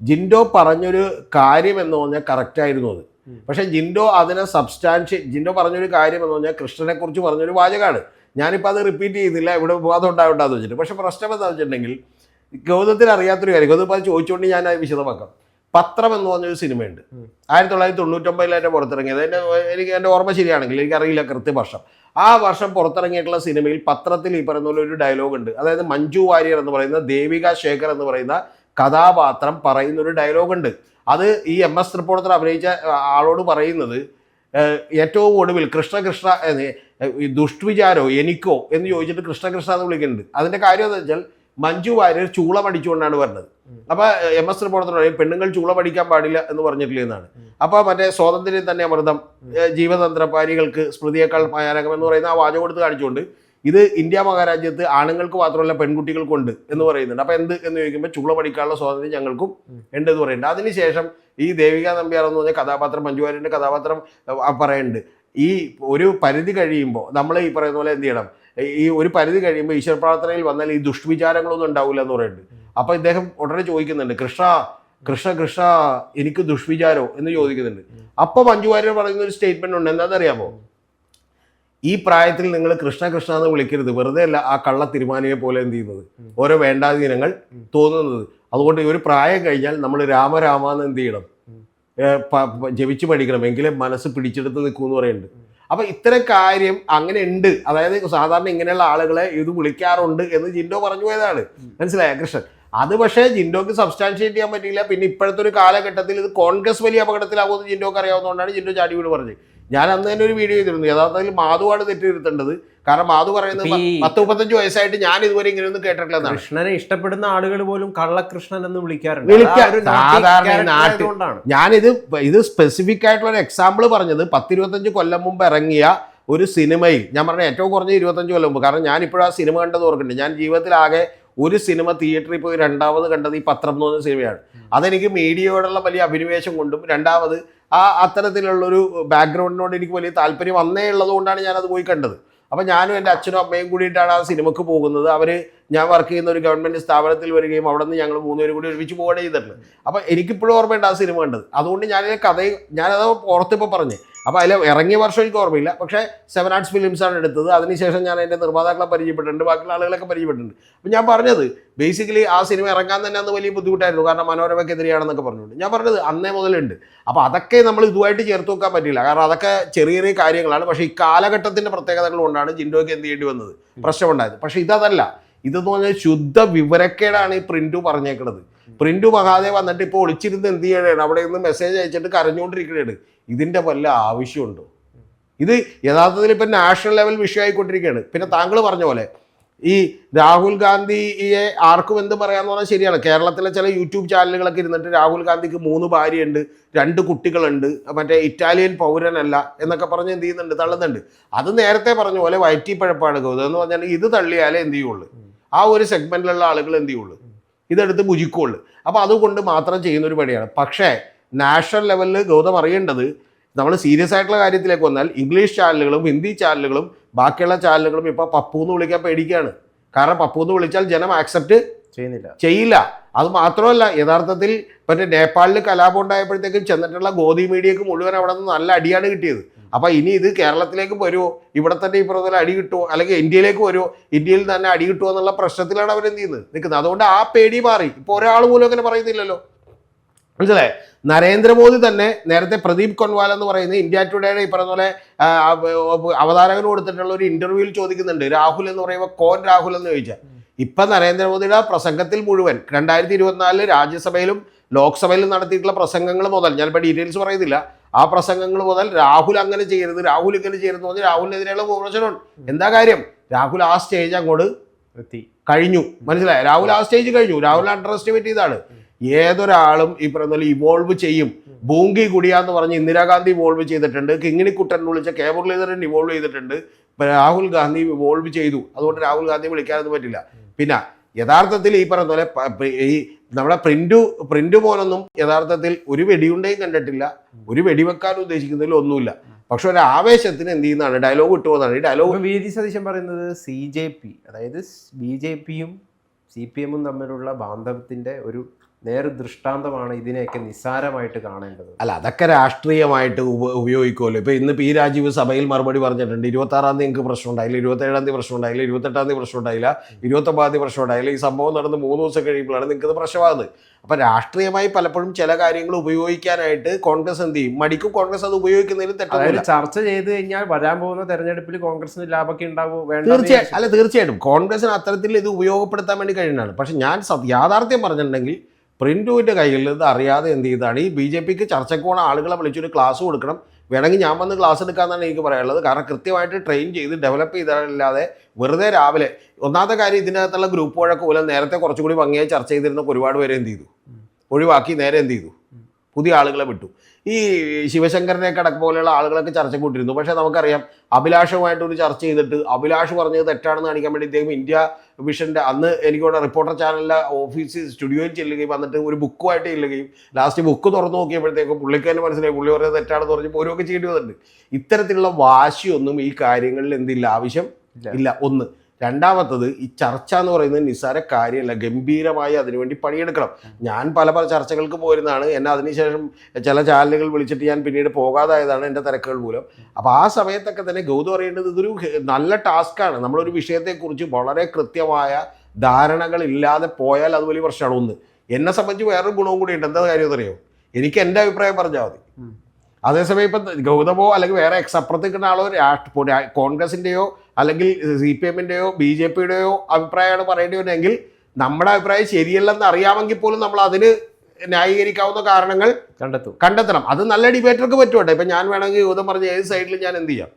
ജിൻഡോ പറഞ്ഞൊരു കാര്യം എന്ന് പറഞ്ഞാൽ കറക്റ്റായിരുന്നു അത്. പക്ഷേ ജിൻഡോ അതിനെ സബ്സ്റ്റാൻഷ്യ ജിൻഡോ പറഞ്ഞൊരു കാര്യം എന്ന് പറഞ്ഞാൽ കൃഷ്ണനെ കുറിച്ച് പറഞ്ഞൊരു വാചകമാണ്. ഞാനിപ്പോൾ അത് റിപ്പീറ്റ് ചെയ്തില്ല ഇവിടെ വിവാദം ഉണ്ടാവണ്ടെന്ന് വെച്ചിട്ട്. പക്ഷേ പ്രശ്നം എന്താണെന്ന് വെച്ചിട്ടുണ്ടെങ്കിൽ ഗൗതത്തിൽ അറിയാത്തൊരു കാര്യം ഗൗതം അത് ചോദിച്ചുകൊണ്ട് ഞാൻ അത് വിശദമാക്കാം. പത്രം എന്ന് പറഞ്ഞൊരു സിനിമയുണ്ട്. ആയിരത്തി തൊള്ളായിരത്തി തൊണ്ണൂറ്റൊമ്പതിലായിട്ട് പുറത്തിറങ്ങിയത്. എന്റെ എനിക്ക് എന്റെ ഓർമ്മ ശരിയാണെങ്കിൽ എനിക്കറിയില്ല കൃത്യവർഷം ആ വർഷം പുറത്തിറങ്ങിയിട്ടുള്ള സിനിമയിൽ പത്രത്തിൽ ഈ പറയുന്ന പോലെ ഒരു ഡയലോഗ് ഉണ്ട്. അതായത് മഞ്ജു വാര്യർ എന്ന് പറയുന്ന ദേവിക ശേഖർ എന്ന് പറയുന്ന കഥാപാത്രം പറയുന്ന ഒരു ഡയലോഗ് ഉണ്ട്. അത് ഈ എം എസ് തൃപ്പൂണത്തിൽ അഭിനയിച്ച ആളോട് പറയുന്നത് ഏറ്റവും ഒടുവിൽ കൃഷ്ണ കൃഷ്ണ എന്ന് ഈ ദുഷ്വിചാരോ എനിക്കോ എന്ന് ചോദിച്ചിട്ട് കൃഷ്ണ കൃഷ്ണ എന്ന് വിളിക്കുന്നുണ്ട്. അതിന്റെ കാര്യം എന്താ വെച്ചാൽ മഞ്ജു വാര്യർ ചൂളമടിച്ചുകൊണ്ടാണ് വരുന്നത്. അപ്പൊ എം എസ് പോണത്തിനോട് പെണ്ണുങ്ങൾ ചൂളമടിക്കാൻ പാടില്ല എന്ന് പറഞ്ഞിട്ടില്ല എന്നാണ്. അപ്പൊ മറ്റേ സ്വാതന്ത്ര്യം തന്നെ അമൃതം ജീവതന്ത്രപാരികൾക്ക് സ്മൃതിയേക്കാൾ ഭയാനകം എന്ന് പറയുന്ന ആ വാചകം കൊടുത്ത് കാണിച്ചുകൊണ്ട് ഇത് ഇന്ത്യ മഹാരാജ്യത്ത് ആണുങ്ങൾക്ക് മാത്രമല്ല പെൺകുട്ടികൾക്കുണ്ട് എന്ന് പറയുന്നുണ്ട്. അപ്പൊ എന്ത് എന്ന് ചോദിക്കുമ്പോൾ ചൂളം പഠിക്കാനുള്ള സ്വാതന്ത്ര്യം ഞങ്ങൾക്കും. ഉണ്ട് എന്ന് പറയുന്നുണ്ട്. അതിനുശേഷം ഈ ദേവിക നമ്പ്യാർ എന്ന് പറഞ്ഞ കഥാപാത്രം മഞ്ജുവാരിന്റെ കഥാപാത്രം പറയുന്നുണ്ട്. ഈ ഒരു പരിധി കഴിയുമ്പോൾ നമ്മൾ ഈ പറയുന്ന പോലെ എന്ത് ചെയ്യണം? ഈ ഒരു പരിധി കഴിയുമ്പോൾ ഈശ്വര പ്രാർത്ഥനയിൽ വന്നാൽ ഈ ദുഷ്വിചാരങ്ങളൊന്നും ഉണ്ടാവില്ല എന്ന് പറയുന്നുണ്ട്. അപ്പൊ ഇദ്ദേഹം ഉടനെ ചോദിക്കുന്നുണ്ട് കൃഷ്ണ കൃഷ്ണ കൃഷ്ണ എനിക്ക് ദുഷ്വിചാരോ? എന്ന് ചോദിക്കുന്നുണ്ട്. അപ്പൊ മഞ്ജു വാര്യർ പറയുന്ന ഒരു സ്റ്റേറ്റ്മെന്റ് ഉണ്ട് എന്താണെന്നറിയാമോ? ഈ പ്രായത്തിൽ നിങ്ങൾ കൃഷ്ണ കൃഷ്ണ എന്ന് വിളിക്കരുത്. വെറുതെ അല്ല ആ കള്ള തിരുമാനിയെ പോലെ എന്ത് ചെയ്യുന്നത്. ഓരോ വേണ്ടാധീനങ്ങൾ. തോന്നുന്നത്. അതുകൊണ്ട് ഒരു പ്രായം കഴിഞ്ഞാൽ നമ്മൾ രാമരാമ എന്ന് എന്ത് ചെയ്യണം? ജപിച്ച് പഠിക്കണം. എങ്കിലും മനസ്സ് പിടിച്ചെടുത്ത് നിൽക്കൂ എന്ന് പറയുന്നുണ്ട്. അപ്പൊ ഇത്തരം കാര്യം അങ്ങനെ ഉണ്ട്. അതായത് സാധാരണ ഇങ്ങനെയുള്ള ആളുകളെ ഇത് വിളിക്കാറുണ്ട് എന്ന് ജിൻഡോ പറഞ്ഞു പോയതാണ്. മനസ്സിലായ കൃഷ്ണൻ? അത് പക്ഷേ ജിൻഡോക്ക് സബ്സ്റ്റാൻഷിയേറ്റ് ചെയ്യാൻ പറ്റിയില്ല. പിന്നെ ഇപ്പോഴത്തെ ഒരു കാലഘട്ടത്തിൽ ഇത് കോൺഗ്രസ് വലിയ അപകടത്തിലാവുമെന്ന് ജിൻഡോക്ക് അറിയാവുന്നതുകൊണ്ടാണ് ജിൻഡോ ചാടി വീട് പറഞ്ഞത്. ഞാൻ അന്ന് തന്നെ ഒരു വീഡിയോ ചെയ്തിരുന്നു. യഥാർത്ഥത്തിൽ മാധുവാണ് തെറ്റിരുത്തേണ്ടത്. കാരണം മാധു പറയുന്നത് പത്ത് മുപ്പത്തഞ്ച് വയസ്സായിട്ട് ഞാൻ ഇതുവരെ ഇങ്ങനെയൊന്നും കേട്ടിട്ടില്ല കൃഷ്ണനെ ഇഷ്ടപ്പെടുന്ന ആളുകൾ പോലും കള്ളകൃഷ്ണൻ എന്ന് വിളിക്കാറുണ്ട്. സാധാരണ ഈ character നാട്ടി- ഞാനിത് ഇത് സ്പെസിഫിക് ആയിട്ടുള്ള ഒരു എക്സാമ്പിൾ പറഞ്ഞത് പത്തിരുപത്തഞ്ച് കൊല്ലം മുമ്പ് ഇറങ്ങിയ ഒരു സിനിമയിൽ ഞാൻ പറഞ്ഞ ഏറ്റവും കുറഞ്ഞ ഇരുപത്തഞ്ച് കൊല്ലം മുമ്പ് കാരണം ഞാൻ ഇപ്പോഴും ആ സിനിമ കണ്ടത് ഓർക്കുന്നുണ്ട്. ഞാൻ ജീവിതത്തിലാകെ ഒരു സിനിമ തിയേറ്ററിൽ പോയി രണ്ടാമത് കണ്ടത് ഈ പത്രം എന്ന് പറഞ്ഞ സിനിമയാണ്. അതെനിക്ക് മീഡിയയോടുള്ള വലിയ അഭിനിവേശം കൊണ്ടും രണ്ടാമത് ആ അത്തരത്തിലുള്ളൊരു ബാക്ക്ഗ്രൗണ്ടിനോട് എനിക്ക് വലിയ താല്പര്യം വന്നേ ഉള്ളതുകൊണ്ടാണ് ഞാനത് പോയി കണ്ടത്. അപ്പം ഞാനും എന്റെ അച്ഛനും അമ്മയും കൂടിയിട്ടാണ് ആ സിനിമക്ക് പോകുന്നത്. അവർ ഞാൻ വർക്ക് ചെയ്യുന്ന ഒരു ഗവൺമെന്റ് സ്ഥാപനത്തിൽ വരികയും അവിടെ നിന്ന് ഞങ്ങൾ മൂന്നുപേരും കൂടി ഒരുമിച്ച് പോവുകയാണ് ചെയ്തിട്ടുണ്ട് അപ്പം എനിക്കിപ്പോഴും ഓർമ്മയുണ്ട് ആ സിനിമ കണ്ടത്. അതുകൊണ്ട് ഞാൻ കഥയും ഞാനത് ഓർത്തിപ്പോൾ പറഞ്ഞ്. അപ്പോൾ അതിൽ ഇറങ്ങിയ വർഷം എനിക്ക് ഓർമ്മയില്ല. പക്ഷേ സെവൻ ആർട്സ് ഫിലിംസാണ് എടുത്തത്. അതിനുശേഷം ഞാൻ അതിന്റെ നിർമ്മാതാക്കളെ പരിചയപ്പെട്ടിട്ടുണ്ട്. ബാക്കിയുള്ള ആളുകളൊക്കെ പരിചയപ്പെട്ടിട്ടുണ്ട്. അപ്പോൾ ഞാൻ പറഞ്ഞത് ബേസിക്കലി ആ സിനിമ ഇറങ്ങാൻ തന്നെ അന്ന് വലിയ ബുദ്ധിമുട്ടായിരുന്നു. കാരണം മനോരമയ്ക്കെതിരെയാണെന്നൊക്കെ പറഞ്ഞുകൊണ്ട്. ഞാൻ പറഞ്ഞത് അന്നേ മുതലുണ്ട്. അപ്പോൾ അതൊക്കെ നമ്മൾ ഇതുമായിട്ട് ചേർത്ത് വെക്കാൻ പറ്റില്ല. കാരണം അതൊക്കെ ചെറിയ ചെറിയ കാര്യങ്ങളാണ്. പക്ഷേ ഈ കാലഘട്ടത്തിന്റെ പ്രത്യേകതകൾ കൊണ്ടാണ് ജിൻഡോയ്ക്ക് എന്ത് ചെയ്യേണ്ടി വന്നത്? പ്രശ്നമുണ്ടായത്. പക്ഷേ ഇതല്ല ഇതെന്ന് പറഞ്ഞാൽ ശുദ്ധ വിവരക്കേടാണ് ഈ പ്രിന്റു പറഞ്ഞേക്കുന്നത് പ്രിന്റു മഹാദേവ് വന്നിട്ട് ഇപ്പോൾ ഒളിച്ചിരുന്ന് എന്ത് ചെയ്യണേ അവിടെ നിന്ന് മെസ്സേജ് അയച്ചിട്ട് കരഞ്ഞുകൊണ്ടിരിക്കുകയാണ് ഇതിന്റെ വല്ല ആവശ്യമുണ്ടോ? ഇത് യഥാർത്ഥത്തിൽ ഇപ്പം നാഷണൽ ലെവൽ വിഷയമായിക്കൊണ്ടിരിക്കുകയാണ് പിന്നെ താങ്കൾ പറഞ്ഞ പോലെ ഈ രാഹുൽ ഗാന്ധിയെ ആർക്കും എന്ത് പറയാന്ന് പറഞ്ഞാൽ ശരിയാണ്. കേരളത്തിലെ ചില യൂട്യൂബ് ചാനലുകളൊക്കെ ഇരുന്നിട്ട് രാഹുൽ ഗാന്ധിക്ക് മൂന്ന് ഭാര്യയുണ്ട് രണ്ട് കുട്ടികളുണ്ട് മറ്റേ ഇറ്റാലിയൻ പൗരനല്ല എന്നൊക്കെ പറഞ്ഞ് എന്ത് ചെയ്യുന്നുണ്ട്? തള്ളുന്നുണ്ട്. അത് നേരത്തെ പറഞ്ഞ പോലെ വയറ്റിപ്പഴപ്പാണ് ഗൗതം എന്ന് പറഞ്ഞാൽ ഇത് തള്ളിയാലേ എന്ത് ചെയ്യുള്ളൂ? ആ ഒരു സെഗ്മെന്റിലുള്ള ആളുകൾ എന്ത് ചെയ്യുള്ളൂ? ഇതെടുത്ത് ഭുജിക്കുള്ളൂ അപ്പോൾ അതുകൊണ്ട് മാത്രം ചെയ്യുന്ന ഒരു പണിയാണ്. പക്ഷേ നാഷണൽ ലെവലിൽ ഗൗതം അറിയേണ്ടത് നമ്മൾ സീരിയസ് ആയിട്ടുള്ള കാര്യത്തിലേക്ക് വന്നാൽ ഇംഗ്ലീഷ് ചാനലുകളും ഹിന്ദി ചാനലുകളും ബാക്കിയുള്ള ചാനലുകളും ഇപ്പോൾ പപ്പു എന്ന് വിളിക്കാൻ പേടിക്കുകയാണ് കാരണം പപ്പു എന്ന് വിളിച്ചാൽ ജനം ആക്സെപ്റ്റ് ചെയ്യുന്നില്ല. ചെയ്യില്ല. അത് മാത്രമല്ല യഥാർത്ഥത്തിൽ മറ്റേ നേപ്പാളിൽ കലാപം ഉണ്ടായപ്പോഴത്തേക്കും ചെന്നിട്ടുള്ള ഗോദി മീഡിയക്ക് മുഴുവൻ അവിടെ നിന്ന് നല്ല അടിയാണ് കിട്ടിയത്. അപ്പൊ ഇനി ഇത് കേരളത്തിലേക്ക് വരുമോ ഇവിടെ തന്നെ ഈ പറഞ്ഞ അടി കിട്ടുമോ അല്ലെങ്കിൽ ഇന്ത്യയിലേക്ക് വരുമോ ഇന്ത്യയിൽ തന്നെ അടി കിട്ടുമോ എന്നുള്ള പ്രശ്നത്തിലാണ് അവരെന്ത് ചെയ്യുന്നത്? നിൽക്കുന്നത്. അതുകൊണ്ട് ആ പേടി മാറി. ഇപ്പൊ ഒരാൾ പോലും അങ്ങനെ പറയുന്നില്ലല്ലോ. മനസ്സിലായേ? നരേന്ദ്രമോദി തന്നെ നേരത്തെ പ്രദീപ് കൊൻവാൽ എന്ന് പറയുന്ന ഇന്ത്യ ടുഡേയുടെ ഈ പറഞ്ഞ പോലെ അവതാരകൻ കൊടുത്തിട്ടുള്ള ഒരു ഇന്റർവ്യൂവിൽ ചോദിക്കുന്നുണ്ട്. രാഹുൽ എന്ന് പറയുമ്പോൾ കോൻ രാഹുൽ എന്ന് ചോദിച്ചാൽ ഇപ്പൊ നരേന്ദ്രമോദിയുടെ പ്രസംഗത്തിൽ മുഴുവൻ രണ്ടായിരത്തി ഇരുപത്തിനാലിൽ രാജ്യസഭയിലും ലോക്സഭയിലും നടത്തിയിട്ടുള്ള പ്രസംഗങ്ങൾ മുതൽ ഞാനിപ്പോൾ ഡീറ്റെയിൽസ് പറയുന്നില്ല. ആ പ്രസംഗങ്ങൾ മുതൽ രാഹുൽ അങ്ങനെ ചെയ്യരുത് രാഹുൽ ഇങ്ങനെ ചെയ്യരുത് പറഞ്ഞ് രാഹുലിനെതിരെയുള്ള വിമർശനമുണ്ട്. എന്താ കാര്യം? രാഹുൽ ആ സ്റ്റേജ് അങ്ങോട്ട് എത്തി. കഴിഞ്ഞു. മനസ്സിലായി? രാഹുൽ ആ സ്റ്റേജ് കഴിഞ്ഞു. രാഹുൽ അണ്ടർ എസ്റ്റിമേറ്റ് ചെയ്താണ്. ഏതൊരാളും ഈ പറയുന്ന പോലെ ഇവോൾവ് ചെയ്യും. ബൂങ്കി കുടിയ എന്ന് പറഞ്ഞ് ഇന്ദിരാഗാന്ധി ഇവോൾവ് ചെയ്തിട്ടുണ്ട്. കിങ്ങിണിക്കുട്ടൻ വിളിച്ച കെ മുരളീധരൻ ഇവോൾവ് ചെയ്തിട്ടുണ്ട്. രാഹുൽ ഗാന്ധി ഇവോൾവ് ചെയ്തു. അതുകൊണ്ട് രാഹുൽ ഗാന്ധി വിളിക്കാനൊന്നും പറ്റില്ല. പിന്നെ യഥാർത്ഥത്തിൽ ഈ പറയുന്ന പോലെ ഈ നമ്മുടെ പ്രിന്റു പ്രിന്റ് പോലൊന്നും യഥാർത്ഥത്തിൽ ഒരു വെടിയുണ്ടയും കണ്ടിട്ടില്ല. ഒരു വെടിവെക്കാൻ ഉദ്ദേശിക്കുന്നതിൽ ഒന്നുമില്ല. പക്ഷെ ഒരു ആവേശത്തിന് എന്ത് ചെയ്യുന്നതാണ്? ഡയലോഗ് കിട്ടുമെന്നാണ് ഈ ഡയലോഗ് വി ഡി സതീശൻ പറയുന്നത് സി ജെ പി അതായത് ബി ജെ പിയും സി പി എമ്മും തമ്മിലുള്ള ബാന്ധവത്തിന്റെ ഒരു നേർ ദൃഷ്ടാന്തമാണ് ഇതിനെയൊക്കെ നിസ്സാരമായിട്ട് കാണേണ്ടത്. അല്ല അതൊക്കെ രാഷ്ട്രീയമായിട്ട് ഉപ ഉപയോഗിക്കുമല്ലോ. ഇപ്പോൾ ഇന്ന് പി രാജീവ് സഭയിൽ മറുപടി പറഞ്ഞിട്ടുണ്ട്. ഇരുപത്താറാം തീയതി നിങ്ങൾക്ക് പ്രശ്നം ഉണ്ടായില്ല ഇരുപത്തേഴാം തീയതി പ്രശ്നം ഉണ്ടായില്ല ഇരുപത്തെട്ടാം തീയതി പ്രശ്നം ഉണ്ടായില്ല ഇരുപത്തൊമ്പതാം തീയതി പ്രശ്നം ഉണ്ടായില്ല. ഈ സംഭവം നടന്ന് മൂന്ന് ദിവസം കഴിയുമ്പോഴാണ് നിങ്ങൾക്ക് ഇത് പ്രശ്നമാകുന്നത്. അപ്പം രാഷ്ട്രീയമായി പലപ്പോഴും ചില കാര്യങ്ങൾ ഉപയോഗിക്കാനായിട്ട് കോൺഗ്രസ് എന്ത് ചെയ്യും? മടിക്കും കോൺഗ്രസ് അത് ഉപയോഗിക്കുന്നതിൽ അതായത് ചർച്ച ചെയ്ത് കഴിഞ്ഞാൽ വരാൻ പോകുന്ന തെരഞ്ഞെടുപ്പിൽ കോൺഗ്രസിന് ലാഭമൊക്കെ ഉണ്ടാവും വേണ്ട തീർച്ചയായും അല്ല തീർച്ചയായിട്ടും. കോൺഗ്രസിന് അത്തരത്തിൽ ഇത് ഉപയോഗപ്പെടുത്താൻ വേണ്ടി കഴിയുന്നതാണ്. പക്ഷെ ഞാൻ യാഥാർത്ഥ്യം പറഞ്ഞിട്ടുണ്ടെങ്കിൽ പ്രിന്റുവിന്റെ കയ്യിൽ ഇത് അറിയാതെ എന്ത് ചെയ്താണ്? ഈ ബി ജെ പിക്ക് ചർച്ചയ്ക്ക് പോണ ആളുകളെ വിളിച്ചൊരു ക്ലാസ് കൊടുക്കണം. വേണമെങ്കിൽ ഞാൻ വന്ന് ക്ലാസ് എടുക്കാമെന്നാണ് എനിക്ക് പറയാനുള്ളത്. കാരണം കൃത്യമായിട്ട് ട്രെയിൻ ചെയ്ത് ഡെവലപ്പ് ചെയ്തല്ലാതെ വെറുതെ രാവിലെ ഒന്നാമത്തെ കാര്യം ഇതിനകത്തുള്ള ഗ്രൂപ്പ് വഴക്ക് മൂലം നേരത്തെ കുറച്ചുകൂടി ഭംഗിയായി ചർച്ച ചെയ്തിരുന്ന ഒരുപാട് പേരെ എന്ത് ചെയ്തു? ഒഴിവാക്കി നേരെ എന്ത് ചെയ്തു? പുതിയ ആളുകളെ വിട്ടു. ഈ ശിവശങ്കരനെ കടക്ക് പോലെയുള്ള ആളുകളൊക്കെ ചർച്ച കൂട്ടിരുന്നു പക്ഷേ നമുക്കറിയാം അഭിലാഷുമായിട്ട് ഒരു ചർച്ച ചെയ്തിട്ട് അഭിലാഷ് പറഞ്ഞത് തെറ്റാണെന്ന് കാണിക്കാൻ വേണ്ടി ഇദ്ദേഹം ഇന്ത്യ വിഷന്റെ അന്ന് എനിക്കോടെ റിപ്പോർട്ടർ ചാനലിലെ ഓഫീസ് സ്റ്റുഡിയോയിൽ ചെല്ലുകയും വന്നിട്ട് ഒരു ബുക്കുമായിട്ട് ചെല്ലുകയും ലാസ്റ്റ് ബുക്ക് തുറന്നു നോക്കിയപ്പോഴത്തേക്കും പുള്ളിക്കാരൻ മനസ്സിലായി. പുള്ളി പറഞ്ഞത് തെറ്റാണെന്ന് പറഞ്ഞ് ഓരോക്കെ ചെയ്യേണ്ടി വന്നിട്ടുണ്ട്. ഇത്തരത്തിലുള്ള വാശിയൊന്നും ഈ കാര്യങ്ങളിൽ എന്തില്ല. ആവശ്യം. ഇല്ല. ഒന്ന്. രണ്ടാമത്തത് ഈ ചർച്ച എന്ന് പറയുന്നത് നിസ്സാര കാര്യമല്ല ഗംഭീരമായി അതിനുവേണ്ടി പണിയെടുക്കണം. ഞാൻ പല പല ചർച്ചകൾക്ക് പോയിരുന്നതാണ് എന്നെ അതിനുശേഷം ചില ചാനലുകൾ വിളിച്ചിട്ട് ഞാൻ പിന്നീട് പോകാതായതാണ് എന്റെ തിരക്കുകൾ മൂലം. അപ്പോൾ ആ സമയത്തൊക്കെ തന്നെ ഗൗതം അറിയേണ്ടത് ഇതൊരു നല്ല ടാസ്ക്കാണ് നമ്മളൊരു വിഷയത്തെക്കുറിച്ച് വളരെ കൃത്യമായ ധാരണകളില്ലാതെ പോയാൽ അത് വലിയ പ്രശ്നമാണ്. ഒന്ന് എന്നെ സംബന്ധിച്ച് വേറൊരു ഗുണവും കൂടി ഉണ്ട്. എന്താ കാര്യം അറിയോ? എനിക്ക് എന്റെ അഭിപ്രായം പറഞ്ഞാൽ മതി. അതേസമയം ഇപ്പം ഗൗതമോ അല്ലെങ്കിൽ വേറെ എക്സ് അപ്പുറത്ത് നിൽക്കുന്ന ആളോ കോൺഗ്രസിന്റെയോ അല്ലെങ്കിൽ സി പി എമ്മിന്റെയോ ബി ജെ പിയുടെയോ അഭിപ്രായമാണ് പറയേണ്ടി വരുന്നതെങ്കിൽ നമ്മുടെ അഭിപ്രായം ശരിയല്ലെന്ന് അറിയാമെങ്കിൽ പോലും നമ്മൾ അതിന് ന്യായീകരിക്കാവുന്ന കാരണങ്ങൾ കണ്ടെത്തും. കണ്ടെത്തണം. അത് നല്ല ഡിബേറ്റർക്ക് പറ്റുമട്ടെ ഇപ്പം ഞാൻ വേണമെങ്കിൽ യൂതം പറഞ്ഞ ഏത് സൈഡിൽ ഞാൻ എന്ത് ചെയ്യാം.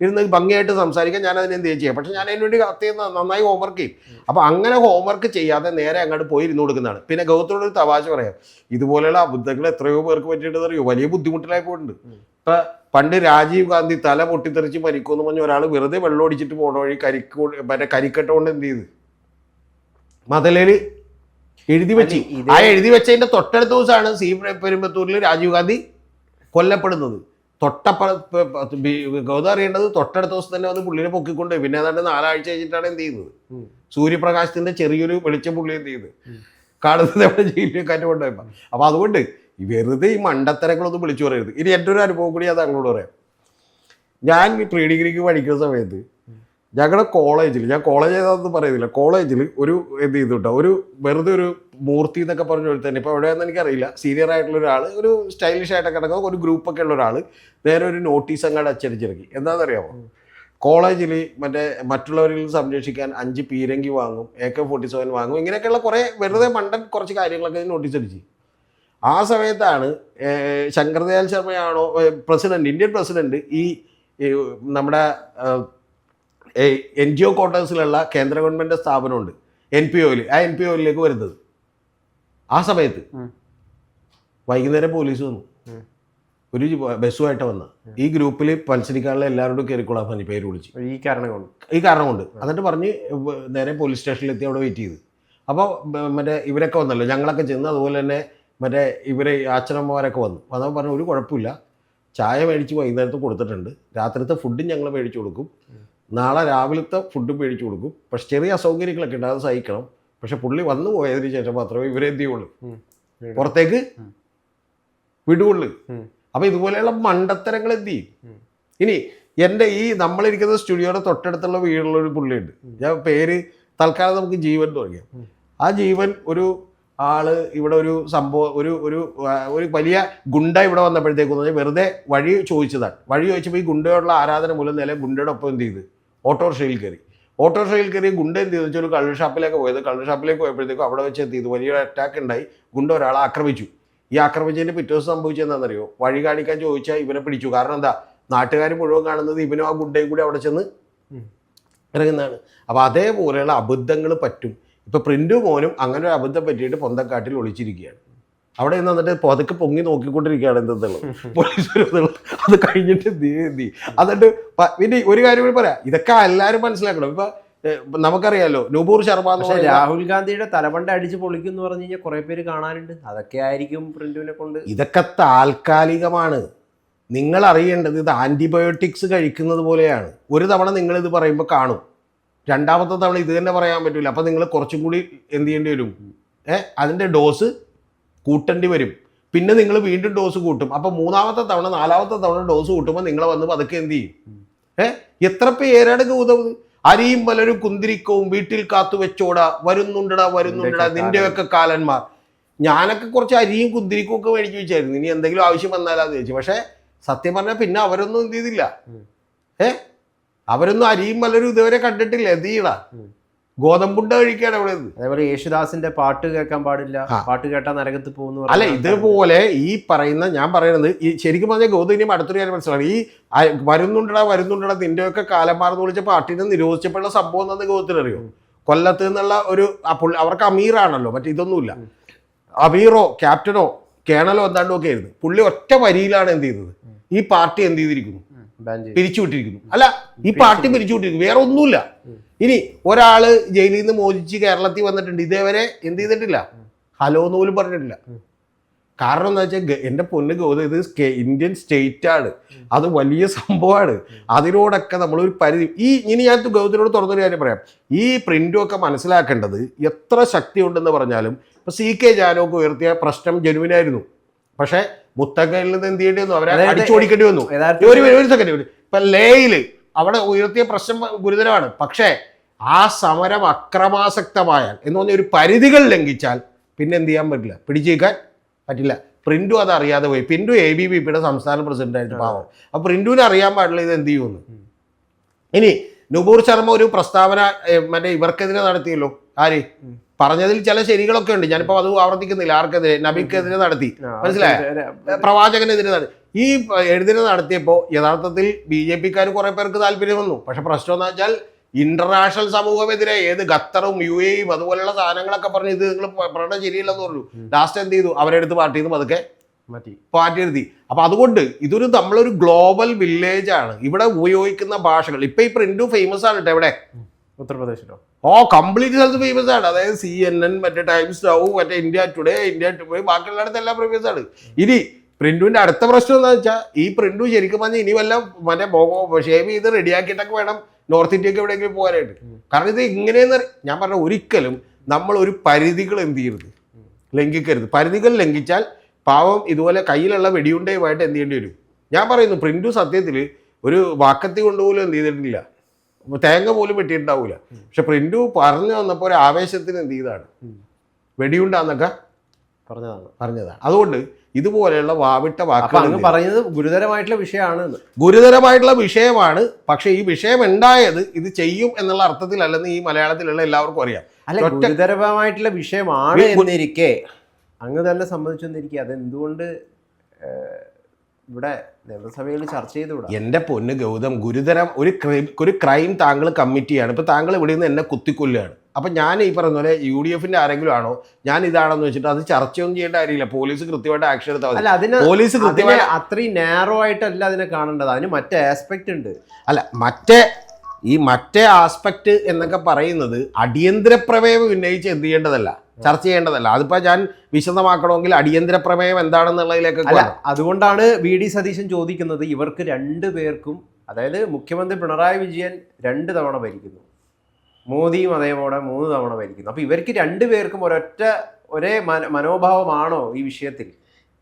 ഇരുന്ന് ഭംഗിയായിട്ട് സംസാരിക്കാൻ ഞാൻ അതിന് എന്ത് ചെയ്യാം പക്ഷെ ഞാൻ അതിന് വേണ്ടി അത്യം നന്നായി ഹോംവർക്ക് ചെയ്യും. അപ്പോൾ അങ്ങനെ ഹോംവർക്ക് ചെയ്യാതെ നേരെ അങ്ങോട്ട് പോയി ഇരുന്ന് കൊടുക്കുന്നതാണ്. പിന്നെ ഗൗതത്തോട് ഒരു തമാശ പറയാം. ഇതുപോലെയുള്ള അബദ്ധങ്ങൾ എത്രയോ പേർക്ക് പറ്റിയിട്ടെന്ന് അറിയോ? വലിയ ബുദ്ധിമുട്ടിലായി പോയിട്ടുണ്ട്. ഇപ്പൊ പണ്ട് രാജീവ് ഗാന്ധി തല പൊട്ടിത്തെറിച്ച് മരിക്കുമെന്ന് പറഞ്ഞ ഒരാൾ വെറുതെ വെള്ളം ഒടിച്ചിട്ട് പോണ വഴി കരിക്കോ മറ്റേ കരിക്കട്ട കൊണ്ട് എന്ത് ചെയ്ത് മതലേൽ എഴുതി വെച്ച് ആ എഴുതി വെച്ചതിന്റെ തൊട്ടടുത്ത ദിവസമാണ് സി പെരുമ്പത്തൂരിൽ രാജീവ് ഗാന്ധി കൊല്ലപ്പെടുന്നത് തൊട്ടപ്പ ഗൗതം അറിയേണ്ടത് തൊട്ടടുത്ത ദിവസം തന്നെ വന്ന് പുള്ളിനെ പൊക്കിക്കൊണ്ട്. പിന്നെ ഏതാണ്ട് നാലാഴ്ച കഴിഞ്ഞിട്ടാണ് എന്ത് ചെയ്യുന്നത്. സൂര്യപ്രകാശത്തിന്റെ ചെറിയൊരു വെളിച്ചം പുള്ളി എന്ത് ചെയ്ത്. കാണുന്നത് അവിടെ ജയിലിലേക്കാറ്റ് കൊണ്ടുപോയപ്പോ അപ്പൊ അതുകൊണ്ട് വെറുതെ ഈ മണ്ടത്തരങ്ങളൊന്നും വിളിച്ചു പറയരുത്. ഇനി എന്റെ ഒരു അനുഭവം കൂടി അത് അങ്ങോട്ട് പറയാം. ഞാൻ ഈ പ്രീ ഡിഗ്രിക്ക് പഠിക്കുന്ന സമയത്ത് ഞങ്ങളുടെ കോളേജിൽ ഞാൻ കോളേജ് ഏതാണെന്ന് പറയുന്നില്ല കോളേജിൽ ഒരു എന്ത് ചെയ്തു കേട്ടോ ഒരു വെറുതെ ഒരു മൂർത്തി എന്നൊക്കെ പറഞ്ഞ ഒരു തന്നെ. ഇപ്പോൾ എവിടെയാണെന്ന് എനിക്കറിയില്ല. സീനിയർ ആയിട്ടുള്ള ഒരാൾ ഒരു സ്റ്റൈലിഷ് ആയിട്ടൊക്കെ കിടക്കുന്ന ഒരു ഗ്രൂപ്പൊക്കെ ഉള്ള ഒരാൾ നേരെ ഒരു നോട്ടീസ് അങ്ങോട്ട് അച്ചടിച്ചിറക്കി. എന്താണെന്നറിയാമോ കോളേജിൽ മറ്റേ മറ്റുള്ളവരിൽ സംരക്ഷിക്കാൻ അഞ്ച് പീരങ്കി വാങ്ങും എ കെ ഫോർട്ടി സെവൻ വാങ്ങും ഇങ്ങനെയൊക്കെയുള്ള കുറേ വെറുതെ മണ്ടൻ കുറച്ച് കാര്യങ്ങളൊക്കെ നോട്ടീസ് അടിച്ച്. ആ സമയത്താണ് ശങ്കർദയാൽ ശർമ്മയാണോ പ്രസിഡന്റ് ഇന്ത്യൻ പ്രസിഡന്റ് ഈ ഈ നമ്മുടെ എൻ ജി ഒ ക്വാർട്ടേഴ്സിലുള്ള കേന്ദ്ര ഗവൺമെന്റ് സ്ഥാപനമുണ്ട് എൻ പി ഒയിൽ ആ എൻ പി ഒയിലേക്ക് വരുന്നത്. ആ സമയത്ത് വൈകുന്നേരം പോലീസ് വന്നു. ഒരു ബസ്സുമായിട്ട് വന്ന. ഈ ഗ്രൂപ്പിൽ മത്സരിക്കാനുള്ള എല്ലാവരോടും കയറിക്കൊള്ളാൻ പറഞ്ഞു പേര് വിളിച്ച്. ഈ കാരണം കൊണ്ട് ഈ കാരണം കൊണ്ട് എന്നിട്ട് പറഞ്ഞ് നേരെ പോലീസ് സ്റ്റേഷനിലെത്തി അവിടെ വെയിറ്റ് ചെയ്ത്. അപ്പോൾ മറ്റേ ഇവരൊക്കെ വന്നല്ലോ ഞങ്ങളൊക്കെ ചെന്ന് അതുപോലെ തന്നെ മറ്റേ ഇവരെ അച്ഛനമ്മമാരൊക്കെ വന്നു. വന്നപ്പോൾ പറഞ്ഞു ഒരു കുഴപ്പമില്ല. ചായ മേടിച്ച് വൈകുന്നേരത്ത് കൊടുത്തിട്ടുണ്ട്. രാത്രിത്തെ ഫുഡും ഞങ്ങൾ മേടിച്ചു കൊടുക്കും. നാളെ രാവിലത്തെ ഫുഡും മേടിച്ചു കൊടുക്കും. പക്ഷെ ചെറിയ അസൗകര്യങ്ങളൊക്കെ ഉണ്ട്. അത് സഹിക്കണം. പക്ഷെ പുള്ളി വന്നു പോയതിന് ശേഷം മാത്രമേ ഇവരെ എന്ത് ചെയ്യുള്ളൂ. പുറത്തേക്ക് ഉം. വിടുകയുള്ളൂ അപ്പോൾ ഇതുപോലെയുള്ള മണ്ടത്തരങ്ങൾ എന്ത് ചെയ്യും? ഇനി എന്റെ ഈ നമ്മളിരിക്കുന്ന സ്റ്റുഡിയോയുടെ തൊട്ടടുത്തുള്ള വീടുള്ള ഒരു പുള്ളിയുണ്ട്. ഞാൻ പേര് തൽക്കാലം നമുക്ക് ജീവൻ തുടങ്ങിയ ആ ജീവൻ ഒരു ആൾ ഇവിടെ ഒരു സംഭവം ഒരു ഒരു ഒരു വലിയ ഗുണ്ട ഇവിടെ വന്നപ്പോഴത്തേക്കും പറഞ്ഞാൽ വെറുതെ വഴി ചോദിച്ചതാണ്. വഴി ചോദിച്ചപ്പോൾ ഈ ഗുണ്ടയോടുള്ള ആരാധന മൂലം നില ഗുണ്ടയുടെ ഒപ്പം എന്ത് ചെയ്ത്? ഓട്ടോറിക്ഷയിൽ കയറി. ഓട്ടോറിക്ഷയിൽ കയറി ഗുണ്ട എന്ത് ചെയ്തു? വെച്ചാൽ ഒരു കള്ള് ഷാപ്പിലേക്ക് പോയത്. കള്ള് ഷാപ്പിലേക്ക് പോയപ്പോഴത്തേക്കും അവിടെ വെച്ച് എന്ത് ചെയ്തു? വലിയൊരു അറ്റാക്ക് ഉണ്ടായി. ഗുണ്ട ഒരാളെ ആക്രമിച്ചു. ഈ ആക്രമിച്ചതിന് പിറ്റേ ദിവസം സംഭവിച്ചതെന്താണെന്നറിയോ വഴി കാണിക്കാൻ ചോദിച്ചാൽ ഇവനെ പിടിച്ചു. കാരണം എന്താ? നാട്ടുകാർ മുഴുവൻ കാണുന്നത് ഇവനും ആ ഗുണ്ടയും കൂടി അവിടെ ചെന്ന്. ഇറങ്ങുന്നതാണ്. അപ്പോൾ അതേപോലെയുള്ള അബദ്ധങ്ങൾ പറ്റും. ഇപ്പൊ പ്രിന്റു മോനും അങ്ങനെ ഒരു അബദ്ധം പറ്റിയിട്ട് പൊന്തക്കാട്ടിൽ ഒളിച്ചിരിക്കുകയാണ്. അവിടെ നിന്ന് എന്നിട്ട് പതുക്കെ പൊങ്ങി നോക്കിക്കൊണ്ടിരിക്കുകയാണ് എന്തെന്നുള്ളത് പോലീസ് അത് കഴിഞ്ഞിട്ട് എന്ത് എന്ത്. എന്നിട്ട് പിന്നെ ഒരു കാര്യം കൂടി പറയാം. ഇതൊക്കെ എല്ലാവരും മനസ്സിലാക്കണം. ഇപ്പൊ നമുക്കറിയാലോ നൂപൂർ ശർമ്മ രാഹുൽ ഗാന്ധിയുടെ തലമണ്ട അടിച്ച് പൊളിക്കും എന്ന് പറഞ്ഞു കഴിഞ്ഞാൽ കുറെ പേര് കാണാനുണ്ട്. അതൊക്കെ ആയിരിക്കും പ്രിന്റുവിനെ കൊണ്ട്. ഇതൊക്കെ താൽക്കാലികമാണ്. നിങ്ങൾ അറിയേണ്ടത് ഇത് ആന്റിബയോട്ടിക്സ് കഴിക്കുന്നത് പോലെയാണ്. ഒരു തവണ നിങ്ങൾ ഇത് പറയുമ്പോൾ കാണും. രണ്ടാമത്തെ തവണ ഇത് തന്നെ പറയാൻ പറ്റില്ല അപ്പം നിങ്ങൾ കുറച്ചും കൂടി എന്ത് ചെയ്യേണ്ടി വരും? ഏ അതിന്റെ ഡോസ് കൂട്ടേണ്ടി വരും. പിന്നെ നിങ്ങൾ വീണ്ടും ഡോസ് കൂട്ടും. അപ്പം മൂന്നാമത്തെ തവണ നാലാമത്തെ തവണ ഡോസ് കൂട്ടുമ്പോൾ നിങ്ങളെ വന്ന് പതുക്കെ എന്ത് ചെയ്യും? ഏ എത്ര പേരാണ് ഗൗതമത് അരിയും പലരും കുന്തിരിക്കവും വീട്ടിൽ കാത്തു വെച്ചോടാ വരുന്നുണ്ടടാ വരുന്നുണ്ടടാ നിന്റെയൊക്കെ കാലന്മാർ. ഞാനൊക്കെ കുറച്ച് അരിയും കുന്തിരിക്കും ഒക്കെ മേടിച്ച് വെച്ചായിരുന്നു. ഇനി എന്തെങ്കിലും ആവശ്യം വന്നാലാന്ന് ചോദിച്ചു പക്ഷേ സത്യം പറഞ്ഞാൽ പിന്നെ അവരൊന്നും എന്ത് ചെയ്തില്ല. ഉം. അവരൊന്നും അരിയും പലരും ഇതുവരെ കണ്ടിട്ടില്ല. എന്ത്. ഗോതമ്പുണ്ട കഴിക്കാണ് അവിടെ അതേപോലെ യേശുദാസിന്റെ പാട്ട് കേൾക്കാൻ പാടില്ല. പാട്ട് കേട്ടാ നരകത്ത് പോകുന്നു അല്ല ഇതുപോലെ ഈ പറയുന്ന ഞാൻ പറയുന്നത് ഈ ശരിക്കും പറഞ്ഞാൽ ഗൗതമിനും അടുത്തൊരു കാര്യം മനസ്സിലാണ് ഈ വരുന്നുണ്ടടാ വരുന്നുണ്ടടാ നിന്റെയൊക്കെ കാലം മാറുന്ന വിളിച്ച പാട്ടിനെ നിരോധിച്ചപ്പോഴുള്ള സംഭവം എന്താണെന്ന് ഗൗതത്തിന് അറിയോ? കൊല്ലത്ത് നിന്നുള്ള ഒരു അവർക്ക് അമീറാണല്ലോ മറ്റേ ഇതൊന്നുമില്ല. അമീറോ ക്യാപ്റ്റനോ കേണലോ എന്താണ്ടോ ഒക്കെ ആയിരുന്നു. പുള്ളി ഒറ്റ വരിയിലാണ് എന്ത് ചെയ്തത്. ഈ പാർട്ടി എന്ത് ചെയ്തിരിക്കുന്നു? പിരിച്ചുവിട്ടിരിക്കുന്നു. അല്ല ഈ പാർട്ടി പിരിച്ചുവിട്ടിരിക്കുന്നു. വേറെ ഒന്നുമില്ല. ഇനി ഒരാൾ ജയിലിൽ നിന്ന് മോചിച്ച് കേരളത്തിൽ വന്നിട്ടുണ്ട്. ഇതേവരെ എന്ത് ചെയ്തിട്ടില്ല? ഹലോ എന്ന് പോലും പറഞ്ഞിട്ടില്ല. കാരണം എന്താ വെച്ചാൽ എന്റെ പൊന്ന് ഗൗത ഇത് ഇന്ത്യൻ സ്റ്റേറ്റ് ആണ് അത് വലിയ സംഭവമാണ്. അതിനോടൊക്കെ ഒരു പരിധി ഈ ഇനി ഞാൻ ഗൗതത്തിനോട് തുറന്നൊരു കാര്യം പറയാം. ഈ പ്രിന്റും ഒക്കെ മനസ്സിലാക്കേണ്ടത് എത്ര ശക്തി ഉണ്ടെന്ന് പറഞ്ഞാലും ഇപ്പൊ സി കെ ജാനോക്ക് ഉയർത്തിയ പ്രശ്നം ജനുവിനായിരുന്നു. പക്ഷേ മുത്തക്കയിൽ നിന്ന് എന്ത് ചെയ്യേണ്ടി വന്നു? അവരെ അടിച്ചോടിക്കേണ്ടി വന്നു. ഒരു ഒരു സെക്കൻഡ് ഇപ്പൊ ലേയിൽ അവിടെ ഉയർത്തിയ പ്രശ്നം ഗുരുതരമാണ്. പക്ഷേ ആ സമരം അക്രമാസക്തമായാൽ എന്ന് പറഞ്ഞ ഒരു പരിധികൾ ലംഘിച്ചാൽ പിന്നെ എന്ത് ചെയ്യാൻ പറ്റില്ല? പിടിച്ചേക്കാൻ പറ്റില്ല. പ്രിന്റു അത് അറിയാതെ പോയി. പ്രിന്റു എ ബി ബി പിയുടെ സംസ്ഥാന പ്രസിഡന്റ് ആയിട്ട് പാവം. അപ്പൊ പ്രിന്റുവിന് അറിയാൻ പാടില്ല ഇത് എന്ത് ചെയ്യുമെന്ന്. ഇനി നുപൂർ ശർമ്മ ഒരു പ്രസ്താവന മറ്റേ ഇവർക്കെതിരെ നടത്തിയല്ലോ. ആര്? പറഞ്ഞതിൽ ചില ശരികളൊക്കെ ഉണ്ട്. ഞാനിപ്പോ അത് ആവർത്തിക്കുന്നില്ല. ആർക്കെതിരെ? നബിക്കെതിരെ നടത്തി. മനസ്സിലായ? പ്രവാചകനെതിരെ നടത്തി ഈ എഴുതിനെ നടത്തിയപ്പോൾ യഥാർത്ഥത്തിൽ ബി ജെ പിക്കാർ കുറെ പേർക്ക് താല്പര്യം വന്നു. പക്ഷെ പ്രശ്നം എന്ന് വെച്ചാൽ ഇന്റർനാഷണൽ സമൂഹമെതിരെ ഏത് ഖത്തറും യു എയും അതുപോലെയുള്ള സാധനങ്ങളൊക്കെ പറഞ്ഞ് ഇത് നിങ്ങൾ പ്രകടനം ശരിയില്ലെന്ന് പറഞ്ഞു. ലാസ്റ്റ് എന്ത് ചെയ്തു? അവരെടുത്ത് പാർട്ടിയിൽ നിന്ന് അതൊക്കെ പാർട്ടി എഴുതി അപ്പൊ അതുകൊണ്ട് ഇതൊരു നമ്മളൊരു ഗ്ലോബൽ വില്ലേജ് ആണ് ഇവിടെ ഉപയോഗിക്കുന്ന ഭാഷകൾ. ഇപ്പൊ ഈ പ്രിന്റും ഫേമസ് ആണ് കേട്ടോ എവിടെ ഉത്തർപ്രദേശിലോ? ഓ കംപ്ലീറ്റ് സ്ഥലത്ത് ഫേമസ് ആണ്. അതായത് സി എൻ എൻ മറ്റേ ടൈംസ് നൗ മറ്റേ ഇന്ത്യ ടുഡേ ഇന്ത്യ ടുഡേ ബാക്കിയുള്ളിടത്ത് എല്ലാം ഫേമസ് ആണ്. ഇനി പ്രിന്റുവിന്റെ അടുത്ത പ്രശ്നം എന്താ വെച്ചാൽ ഈ പ്രിന്റു ശരിക്കും പറഞ്ഞാൽ ഇനി വല്ല മറ്റേ ഷേവ് ചെയ്ത് റെഡിയാക്കിയിട്ടൊക്കെ വേണം നോർത്ത് ഇന്ത്യയ്ക്ക് എവിടെയെങ്കിലും പോകാനായിട്ട്. കാരണം ഇത് ഇങ്ങനെയെന്ന് ഞാൻ പറഞ്ഞ ഒരിക്കലും നമ്മൾ ഒരു പരിധികൾ എന്ത് ചെയ്യരുത്. ലംഘിക്കരുത്. പരിധികൾ ലംഘിച്ചാൽ പാവം ഇതുപോലെ കയ്യിലുള്ള വെടിയുണ്ടയുമായിട്ട് എന്ത് ചെയ്യേണ്ടി വരും. ഞാൻ പറയുന്നു പ്രിന്റു സത്യത്തിൽ ഒരു വാക്കത്തി കൊണ്ടുപോലും എന്ത് ചെയ്തിട്ടില്ല. തേങ്ങ പോലും വെട്ടിയിട്ടുണ്ടാവൂല. പക്ഷെ പ്രിന്റു പറഞ്ഞു വന്നപ്പോൾ ഒരു ആവേശത്തിന് എന്ത് ചെയ്താണ് വെടിയുണ്ടാന്നൊക്കെ പറഞ്ഞതാണ്. പറഞ്ഞതാണ്. അതുകൊണ്ട് ഇതുപോലെയുള്ള വാവിട്ട വാക്കുകൾ പറയുന്നത് ഗുരുതരമായിട്ടുള്ള വിഷയമാണ് ഗുരുതരമായിട്ടുള്ള വിഷയമാണ്. പക്ഷേ ഈ വിഷയം ഉണ്ടായത് ഇത് ചെയ്യും എന്നുള്ള അർത്ഥത്തിലല്ലെന്ന് ഈ മലയാളത്തിലുള്ള എല്ലാവർക്കും അറിയാം. അല്ല ഗുരുതരമായിട്ടുള്ള വിഷയമാണ് എന്നിരിക്കെ. അങ്ങ് തന്നെ സംബന്ധിച്ചൊന്നിരിക്കെ അതെന്തുകൊണ്ട് ഇവിടെ നിയമസഭയിൽ ചർച്ച ചെയ്തുകൂടാ? എന്റെ പൊന്ന് ഗൗതം ഗുരുതരം ഒരു ക്രൈം ഒരു ക്രൈം താങ്കൾ കമ്മിറ്റിയാണ് ഇപ്പൊ താങ്കൾ ഇവിടെ നിന്ന് എന്നെ കുത്തിക്കൊല്ലുകയാണ്. അപ്പൊ ഞാൻ ഈ പറഞ്ഞ പോലെ യു ഡി എഫിന്റെ ആരെങ്കിലും ആണോ? ഞാൻ ഇതാണെന്ന് വെച്ചിട്ട് അത് ചർച്ചയൊന്നും ചെയ്യേണ്ട കാര്യമില്ല. പോലീസ് കൃത്യമായിട്ട് ആക്ഷൻ എടുത്താൽ അല്ല അതിന് പോലീസ് കൃത്യമായി അത്രയും നാരോ ആയിട്ടല്ല അതിനെ കാണേണ്ടത്. അതിന് മറ്റേ ആസ്പെക്ട് ഉണ്ട്. അല്ല മറ്റേ ഈ മറ്റേ ആസ്പെക്ട് എന്നൊക്കെ പറയുന്നത് അടിയന്തര പ്രമേയം ഉന്നയിച്ച് എന്ത് ചെയ്യേണ്ടതല്ല. ചർച്ച ചെയ്യേണ്ടതല്ല. അതിപ്പോ ഞാൻ വിശദമാക്കണമെങ്കിൽ അടിയന്തര പ്രമേയം എന്താണെന്നുള്ളതിലേക്ക് അല്ല അതുകൊണ്ടാണ് വി ഡി സതീശൻ ചോദിക്കുന്നത് ഇവർക്ക് രണ്ടു പേർക്കും അതായത് മുഖ്യമന്ത്രി പിണറായി വിജയൻ രണ്ട് തവണ ഭരിക്കുന്നു. മോദിയും അതേപോലെ മൂന്ന് തവണ ഭരിക്കുന്നു. അപ്പൊ ഇവർക്ക് രണ്ടു പേർക്കും ഒരൊറ്റ ഒരേ മനോഭാവമാണോ ഈ വിഷയത്തിൽ?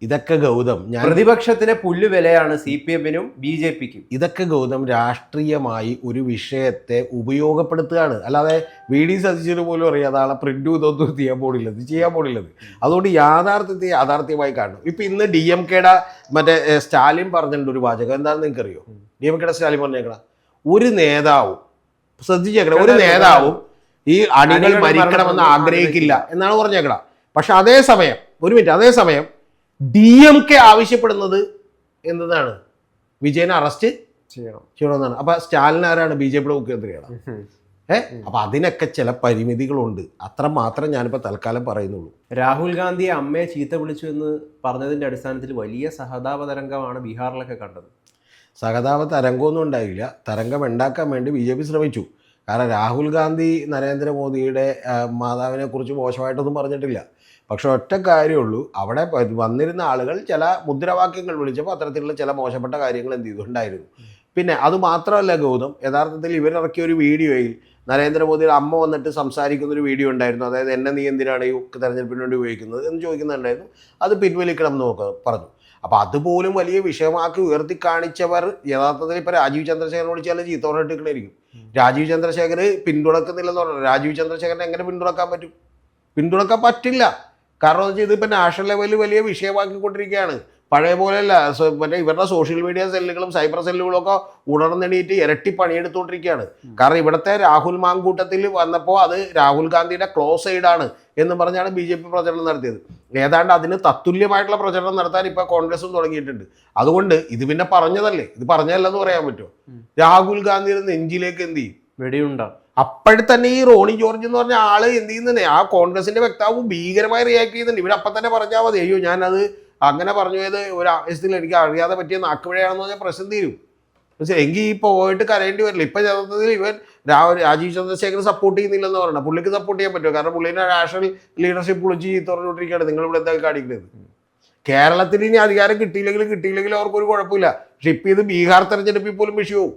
ഇതൊക്കെ ഗൗതം. ഞാൻ പ്രതിപക്ഷത്തിന് പുല്ല് വിലയാണ് സി പി എമ്മിനും ബി ജെ പിക്കും. ഇതൊക്കെ ഗൗതം രാഷ്ട്രീയമായി ഒരു വിഷയത്തെ ഉപയോഗപ്പെടുത്തുകയാണ്. അല്ലാതെ വി ഡി സതീശന് പോലും അറിയാതെ ആളെ പ്രിന്റ് ഇതൊന്നും ചെയ്യാൻ പോടില്ല ഇത് ചെയ്യാൻ പോടില്ലത് അതുകൊണ്ട് യാഥാർത്ഥ്യത്തെ യാഥാർത്ഥ്യമായി കാണും ഇപ്പൊ ഇന്ന് ഡി എം കെയുടെ മറ്റേ സ്റ്റാലിൻ പറഞ്ഞിട്ടുണ്ട് ഒരു വാചകം. എന്താണെന്ന് നിങ്ങൾക്കറിയോ? ഡി എം കെയുടെ സ്റ്റാലിൻ പറഞ്ഞേക്കണ. ഒരു നേതാവും ശ്രദ്ധിച്ചേക്കണം ഒരു നേതാവും ഈ അണികൾ മരിക്കണമെന്ന് ആഗ്രഹിക്കില്ല. എന്നാണ് പറഞ്ഞേക്കണ. പക്ഷെ അതേസമയം ഒരു മിനിറ്റ് അതേസമയം ഡി എം കെ ആവശ്യപ്പെടുന്നത് എന്താണ് വിജയനെ അറസ്റ്റ് ചെയ്യണം. ചെയ്യണമെന്നാണ്. അപ്പൊ സ്റ്റാലിൻ ആരാണ്? ബി ജെ പിയുടെ മുഖ്യമന്ത്രിയാണ്. ഏ? അപ്പൊ അതിനൊക്കെ ചില പരിമിതികളുണ്ട്. അത്ര മാത്രം ഞാനിപ്പോ തൽക്കാലം പറയുന്നുള്ളൂ. രാഹുൽ ഗാന്ധിയെ അമ്മയെ ചീത്ത വിളിച്ചു എന്ന് പറഞ്ഞതിന്റെ അടിസ്ഥാനത്തിൽ വലിയ സഹതാപ തരംഗമാണ് ബീഹാറിലൊക്കെ കണ്ടത്. സഹതാപ തരംഗമൊന്നും ഉണ്ടായില്ല. തരംഗം ഉണ്ടാക്കാൻ വേണ്ടി ബി ജെ പി ശ്രമിച്ചു. കാരണം രാഹുൽ ഗാന്ധി നരേന്ദ്രമോദിയുടെ മാതാവിനെ കുറിച്ച് മോശമായിട്ടൊന്നും പറഞ്ഞിട്ടില്ല. പക്ഷെ ഒറ്റ കാര്യമുള്ളൂ. അവിടെ വന്നിരുന്ന ആളുകൾ ചില മുദ്രാവാക്യങ്ങൾ വിളിച്ചപ്പോൾ അത്തരത്തിലുള്ള ചില മോശപ്പെട്ട കാര്യങ്ങൾ എന്ത് ചെയ്തിട്ടുണ്ടായിരുന്നു പിന്നെ അത് മാത്രമല്ല ഗൗതം യഥാർത്ഥത്തിൽ ഇവരിറക്കിയ ഒരു വീഡിയോയിൽ നരേന്ദ്രമോദിയുടെ അമ്മ വന്നിട്ട് സംസാരിക്കുന്ന ഒരു വീഡിയോ ഉണ്ടായിരുന്നു. അതായത് എന്നെ നീ എന്തിനാണ് ഈ തെരഞ്ഞെടുപ്പിന് വേണ്ടി ഉപയോഗിക്കുന്നത് എന്ന് ചോദിക്കുന്നുണ്ടായിരുന്നു. അത് പിൻവലിക്കണം എന്ന് നോക്കുക പറഞ്ഞു. അപ്പോൾ അതുപോലും വലിയ വിഷയമാക്കി ഉയർത്തി കാണിച്ചവർ യഥാർത്ഥത്തിൽ ഇപ്പോൾ രാജീവ് ചന്ദ്രശേഖരൻ വിളിച്ചാൽ ചീത്ത പറഞ്ഞിട്ടിരിക്കും രാജീവ് ചന്ദ്രശേഖർ പിന്തുണക്കുന്നില്ലെന്ന് പറഞ്ഞു രാജീവ് ചന്ദ്രശേഖരനെ എങ്ങനെ പിന്തുണക്കാൻ പറ്റും? പിന്തുണക്കാൻ പറ്റില്ല. കാരണം എന്ന് വെച്ചാൽ ഇതിപ്പോൾ നാഷണൽ ലെവലിൽ വലിയ വിഷയമാക്കിക്കൊണ്ടിരിക്കുകയാണ് പഴയ പോലെയല്ല മറ്റേ ഇവരുടെ സോഷ്യൽ മീഡിയ സെല്ലുകളും സൈബർ സെല്ലുകളും ഒക്കെ ഉണർന്നെണീറ്റ് ഇരട്ടി പണിയെടുത്തുകൊണ്ടിരിക്കുകയാണ് കാരണം ഇവിടുത്തെ രാഹുൽ മാങ്കൂട്ടത്തിൽ വന്നപ്പോൾ അത് രാഹുൽ ഗാന്ധിയുടെ ക്ലോസ് സൈഡാണ് എന്ന് പറഞ്ഞാണ് ബി ജെ പി പ്രചരണം നടത്തിയത്. ഏതാണ്ട് അതിന് തത്തുല്യമായിട്ടുള്ള പ്രചരണം നടത്താൻ ഇപ്പോൾ കോൺഗ്രസും തുടങ്ങിയിട്ടുണ്ട്. അതുകൊണ്ട് ഇത് പിന്നെ പറഞ്ഞതല്ലേ? ഇത് പറഞ്ഞതല്ലെന്ന് പറയാൻ പറ്റുമോ? രാഹുൽ ഗാന്ധിയുടെ നെഞ്ചിലേക്ക് എന്ത് ചെയ്യും? വെടിയുണ്ട അപ്പോഴെ തന്നെ ഈ റോണി ജോർജ് എന്ന് പറഞ്ഞ ആൾ എന്ത് ചെയ്യുന്നുണ്ട്? ആ കോൺഗ്രസിന്റെ വക്താവ് ഭീകരമായി റിയാക്ട് ചെയ്യുന്നുണ്ട്. ഇവരപ്പം തന്നെ പറഞ്ഞാൽ മതി. അയ്യോ ഞാനത് അങ്ങനെ പറഞ്ഞു പോയത് ഒരു ആവശ്യത്തിൽ എനിക്ക് അറിയാതെ പറ്റിയ നാക്കുപിഴയാണെന്ന് പറഞ്ഞാൽ പ്രശ്നം തീരും. പക്ഷേ എങ്കിൽ ഈ പോയിട്ട് കരയേണ്ടി വരില്ല. ഇപ്പൊ യഥാർത്ഥത്തിൽ ഇവൻ രാജീവ് ചന്ദ്രശേഖർ സപ്പോർട്ട് ചെയ്യുന്നില്ലെന്ന് പറയണം. പുള്ളിക്ക് സപ്പോർട്ട് ചെയ്യാൻ പറ്റുമോ? കാരണം പുള്ളിന്റെ നാഷണൽ ലീഡർഷിപ്പ് വിളിച്ച് തുറന്നുകൊണ്ടിരിക്കുകയാണ് നിങ്ങൾ ഇവിടെ എന്താ കാണിക്കുന്നത്? കേരളത്തിൽ ഇനി അധികാരം കിട്ടിയില്ലെങ്കിൽ കിട്ടിയില്ലെങ്കിൽ അവർക്ക് ഒരു കുഴപ്പമില്ല. പക്ഷെ ഇപ്പൊ ഇത് ബീഹാർ തെരഞ്ഞെടുപ്പിൽ പോലും വിഷയവും.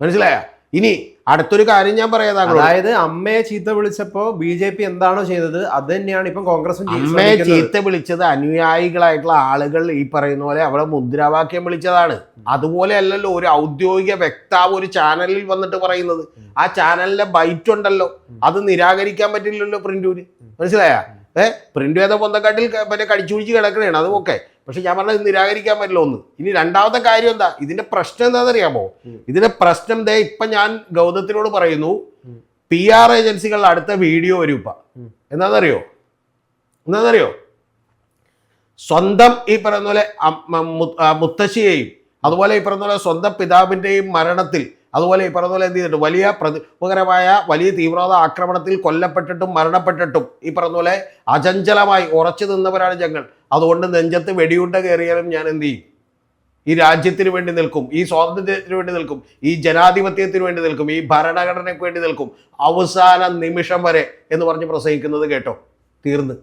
മനസ്സിലായ? ഇനി അടുത്തൊരു കാര്യം ഞാൻ പറയാം അതായത് അമ്മയെ ചീത്ത വിളിച്ചപ്പോ ബി ജെ പി എന്താണോ ചെയ്തത് അത് തന്നെയാണ് ഇപ്പം കോൺഗ്രസ് അമ്മയെ. ചീത്ത വിളിച്ചത് അനുയായികളായിട്ടുള്ള ആളുകൾ ഈ പറയുന്ന പോലെ അവിടെ മുദ്രാവാക്യം വിളിച്ചതാണ്. അതുപോലെ അല്ലല്ലോ ഒരു ഔദ്യോഗിക വക്താവ് ഒരു ചാനലിൽ വന്നിട്ട് പറയുന്നത്. ആ ചാനലിലെ ബൈറ്റ് ഉണ്ടല്ലോ. അത് നിരാകരിക്കാൻ പറ്റില്ലല്ലോ പ്രിന്റൂര്. മനസ്സിലായ? ഏഹ് പ്രിന്റ് ഏതോ പൊന്തക്കാട്ടിൽ മറ്റേ കടിച്ചു പിടിച്ച് കിടക്കണേണ്. അത് ഓക്കെ പക്ഷെ ഞാൻ പറഞ്ഞത് നിരാകരിക്കാൻ പറ്റില്ല ഒന്ന്. ഇനി രണ്ടാമത്തെ കാര്യം എന്താ? ഇതിന്റെ പ്രശ്നം എന്താണെന്നറിയാമോ. ഇതിന്റെ പ്രശ്നം ദേ ഇപ്പൊ ഞാൻ ഗൗതത്തിനോട് പറയുന്നു. പി ആർ ഏജൻസികളുടെ അടുത്ത വീഡിയോ വരും ഇപ്പൊ. എന്താണെന്നറിയോ? എന്താണെന്നറിയോ? സ്വന്തം ഈ പറയുന്ന പോലെ മുത്തശ്ശിയെയും അതുപോലെ ഈ പറയുന്ന പോലെ സ്വന്തം പിതാവിന്റെയും മരണത്തിൽ അതുപോലെ ഈ പറഞ്ഞതുപോലെ പോലെ എന്ത് ചെയ്തിട്ട് വലിയ പ്രതിപകരമായ വലിയ തീവ്രവാദ ആക്രമണത്തിൽ കൊല്ലപ്പെട്ടിട്ടും മരണപ്പെട്ടിട്ടും ഈ പറഞ്ഞതുപോലെ പോലെ അചഞ്ചലമായി ഉറച്ചു നിന്നവരാണ് ഞങ്ങൾ അതുകൊണ്ട് നെഞ്ചത്ത് വെടിയുണ്ട കയറിയാലും ഞാൻ എന്ത് ചെയ്യും? ഈ രാജ്യത്തിന് വേണ്ടി നിൽക്കും ഈ സ്വാതന്ത്ര്യത്തിന് വേണ്ടി നിൽക്കും ഈ ജനാധിപത്യത്തിന് വേണ്ടി നിൽക്കും ഈ ഭരണഘടനയ്ക്ക് വേണ്ടി നിൽക്കും. അവസാന നിമിഷം വരെ എന്ന് പറഞ്ഞ് പ്രസംഗിക്കുന്നത് കേട്ടോ. തീർന്ന്.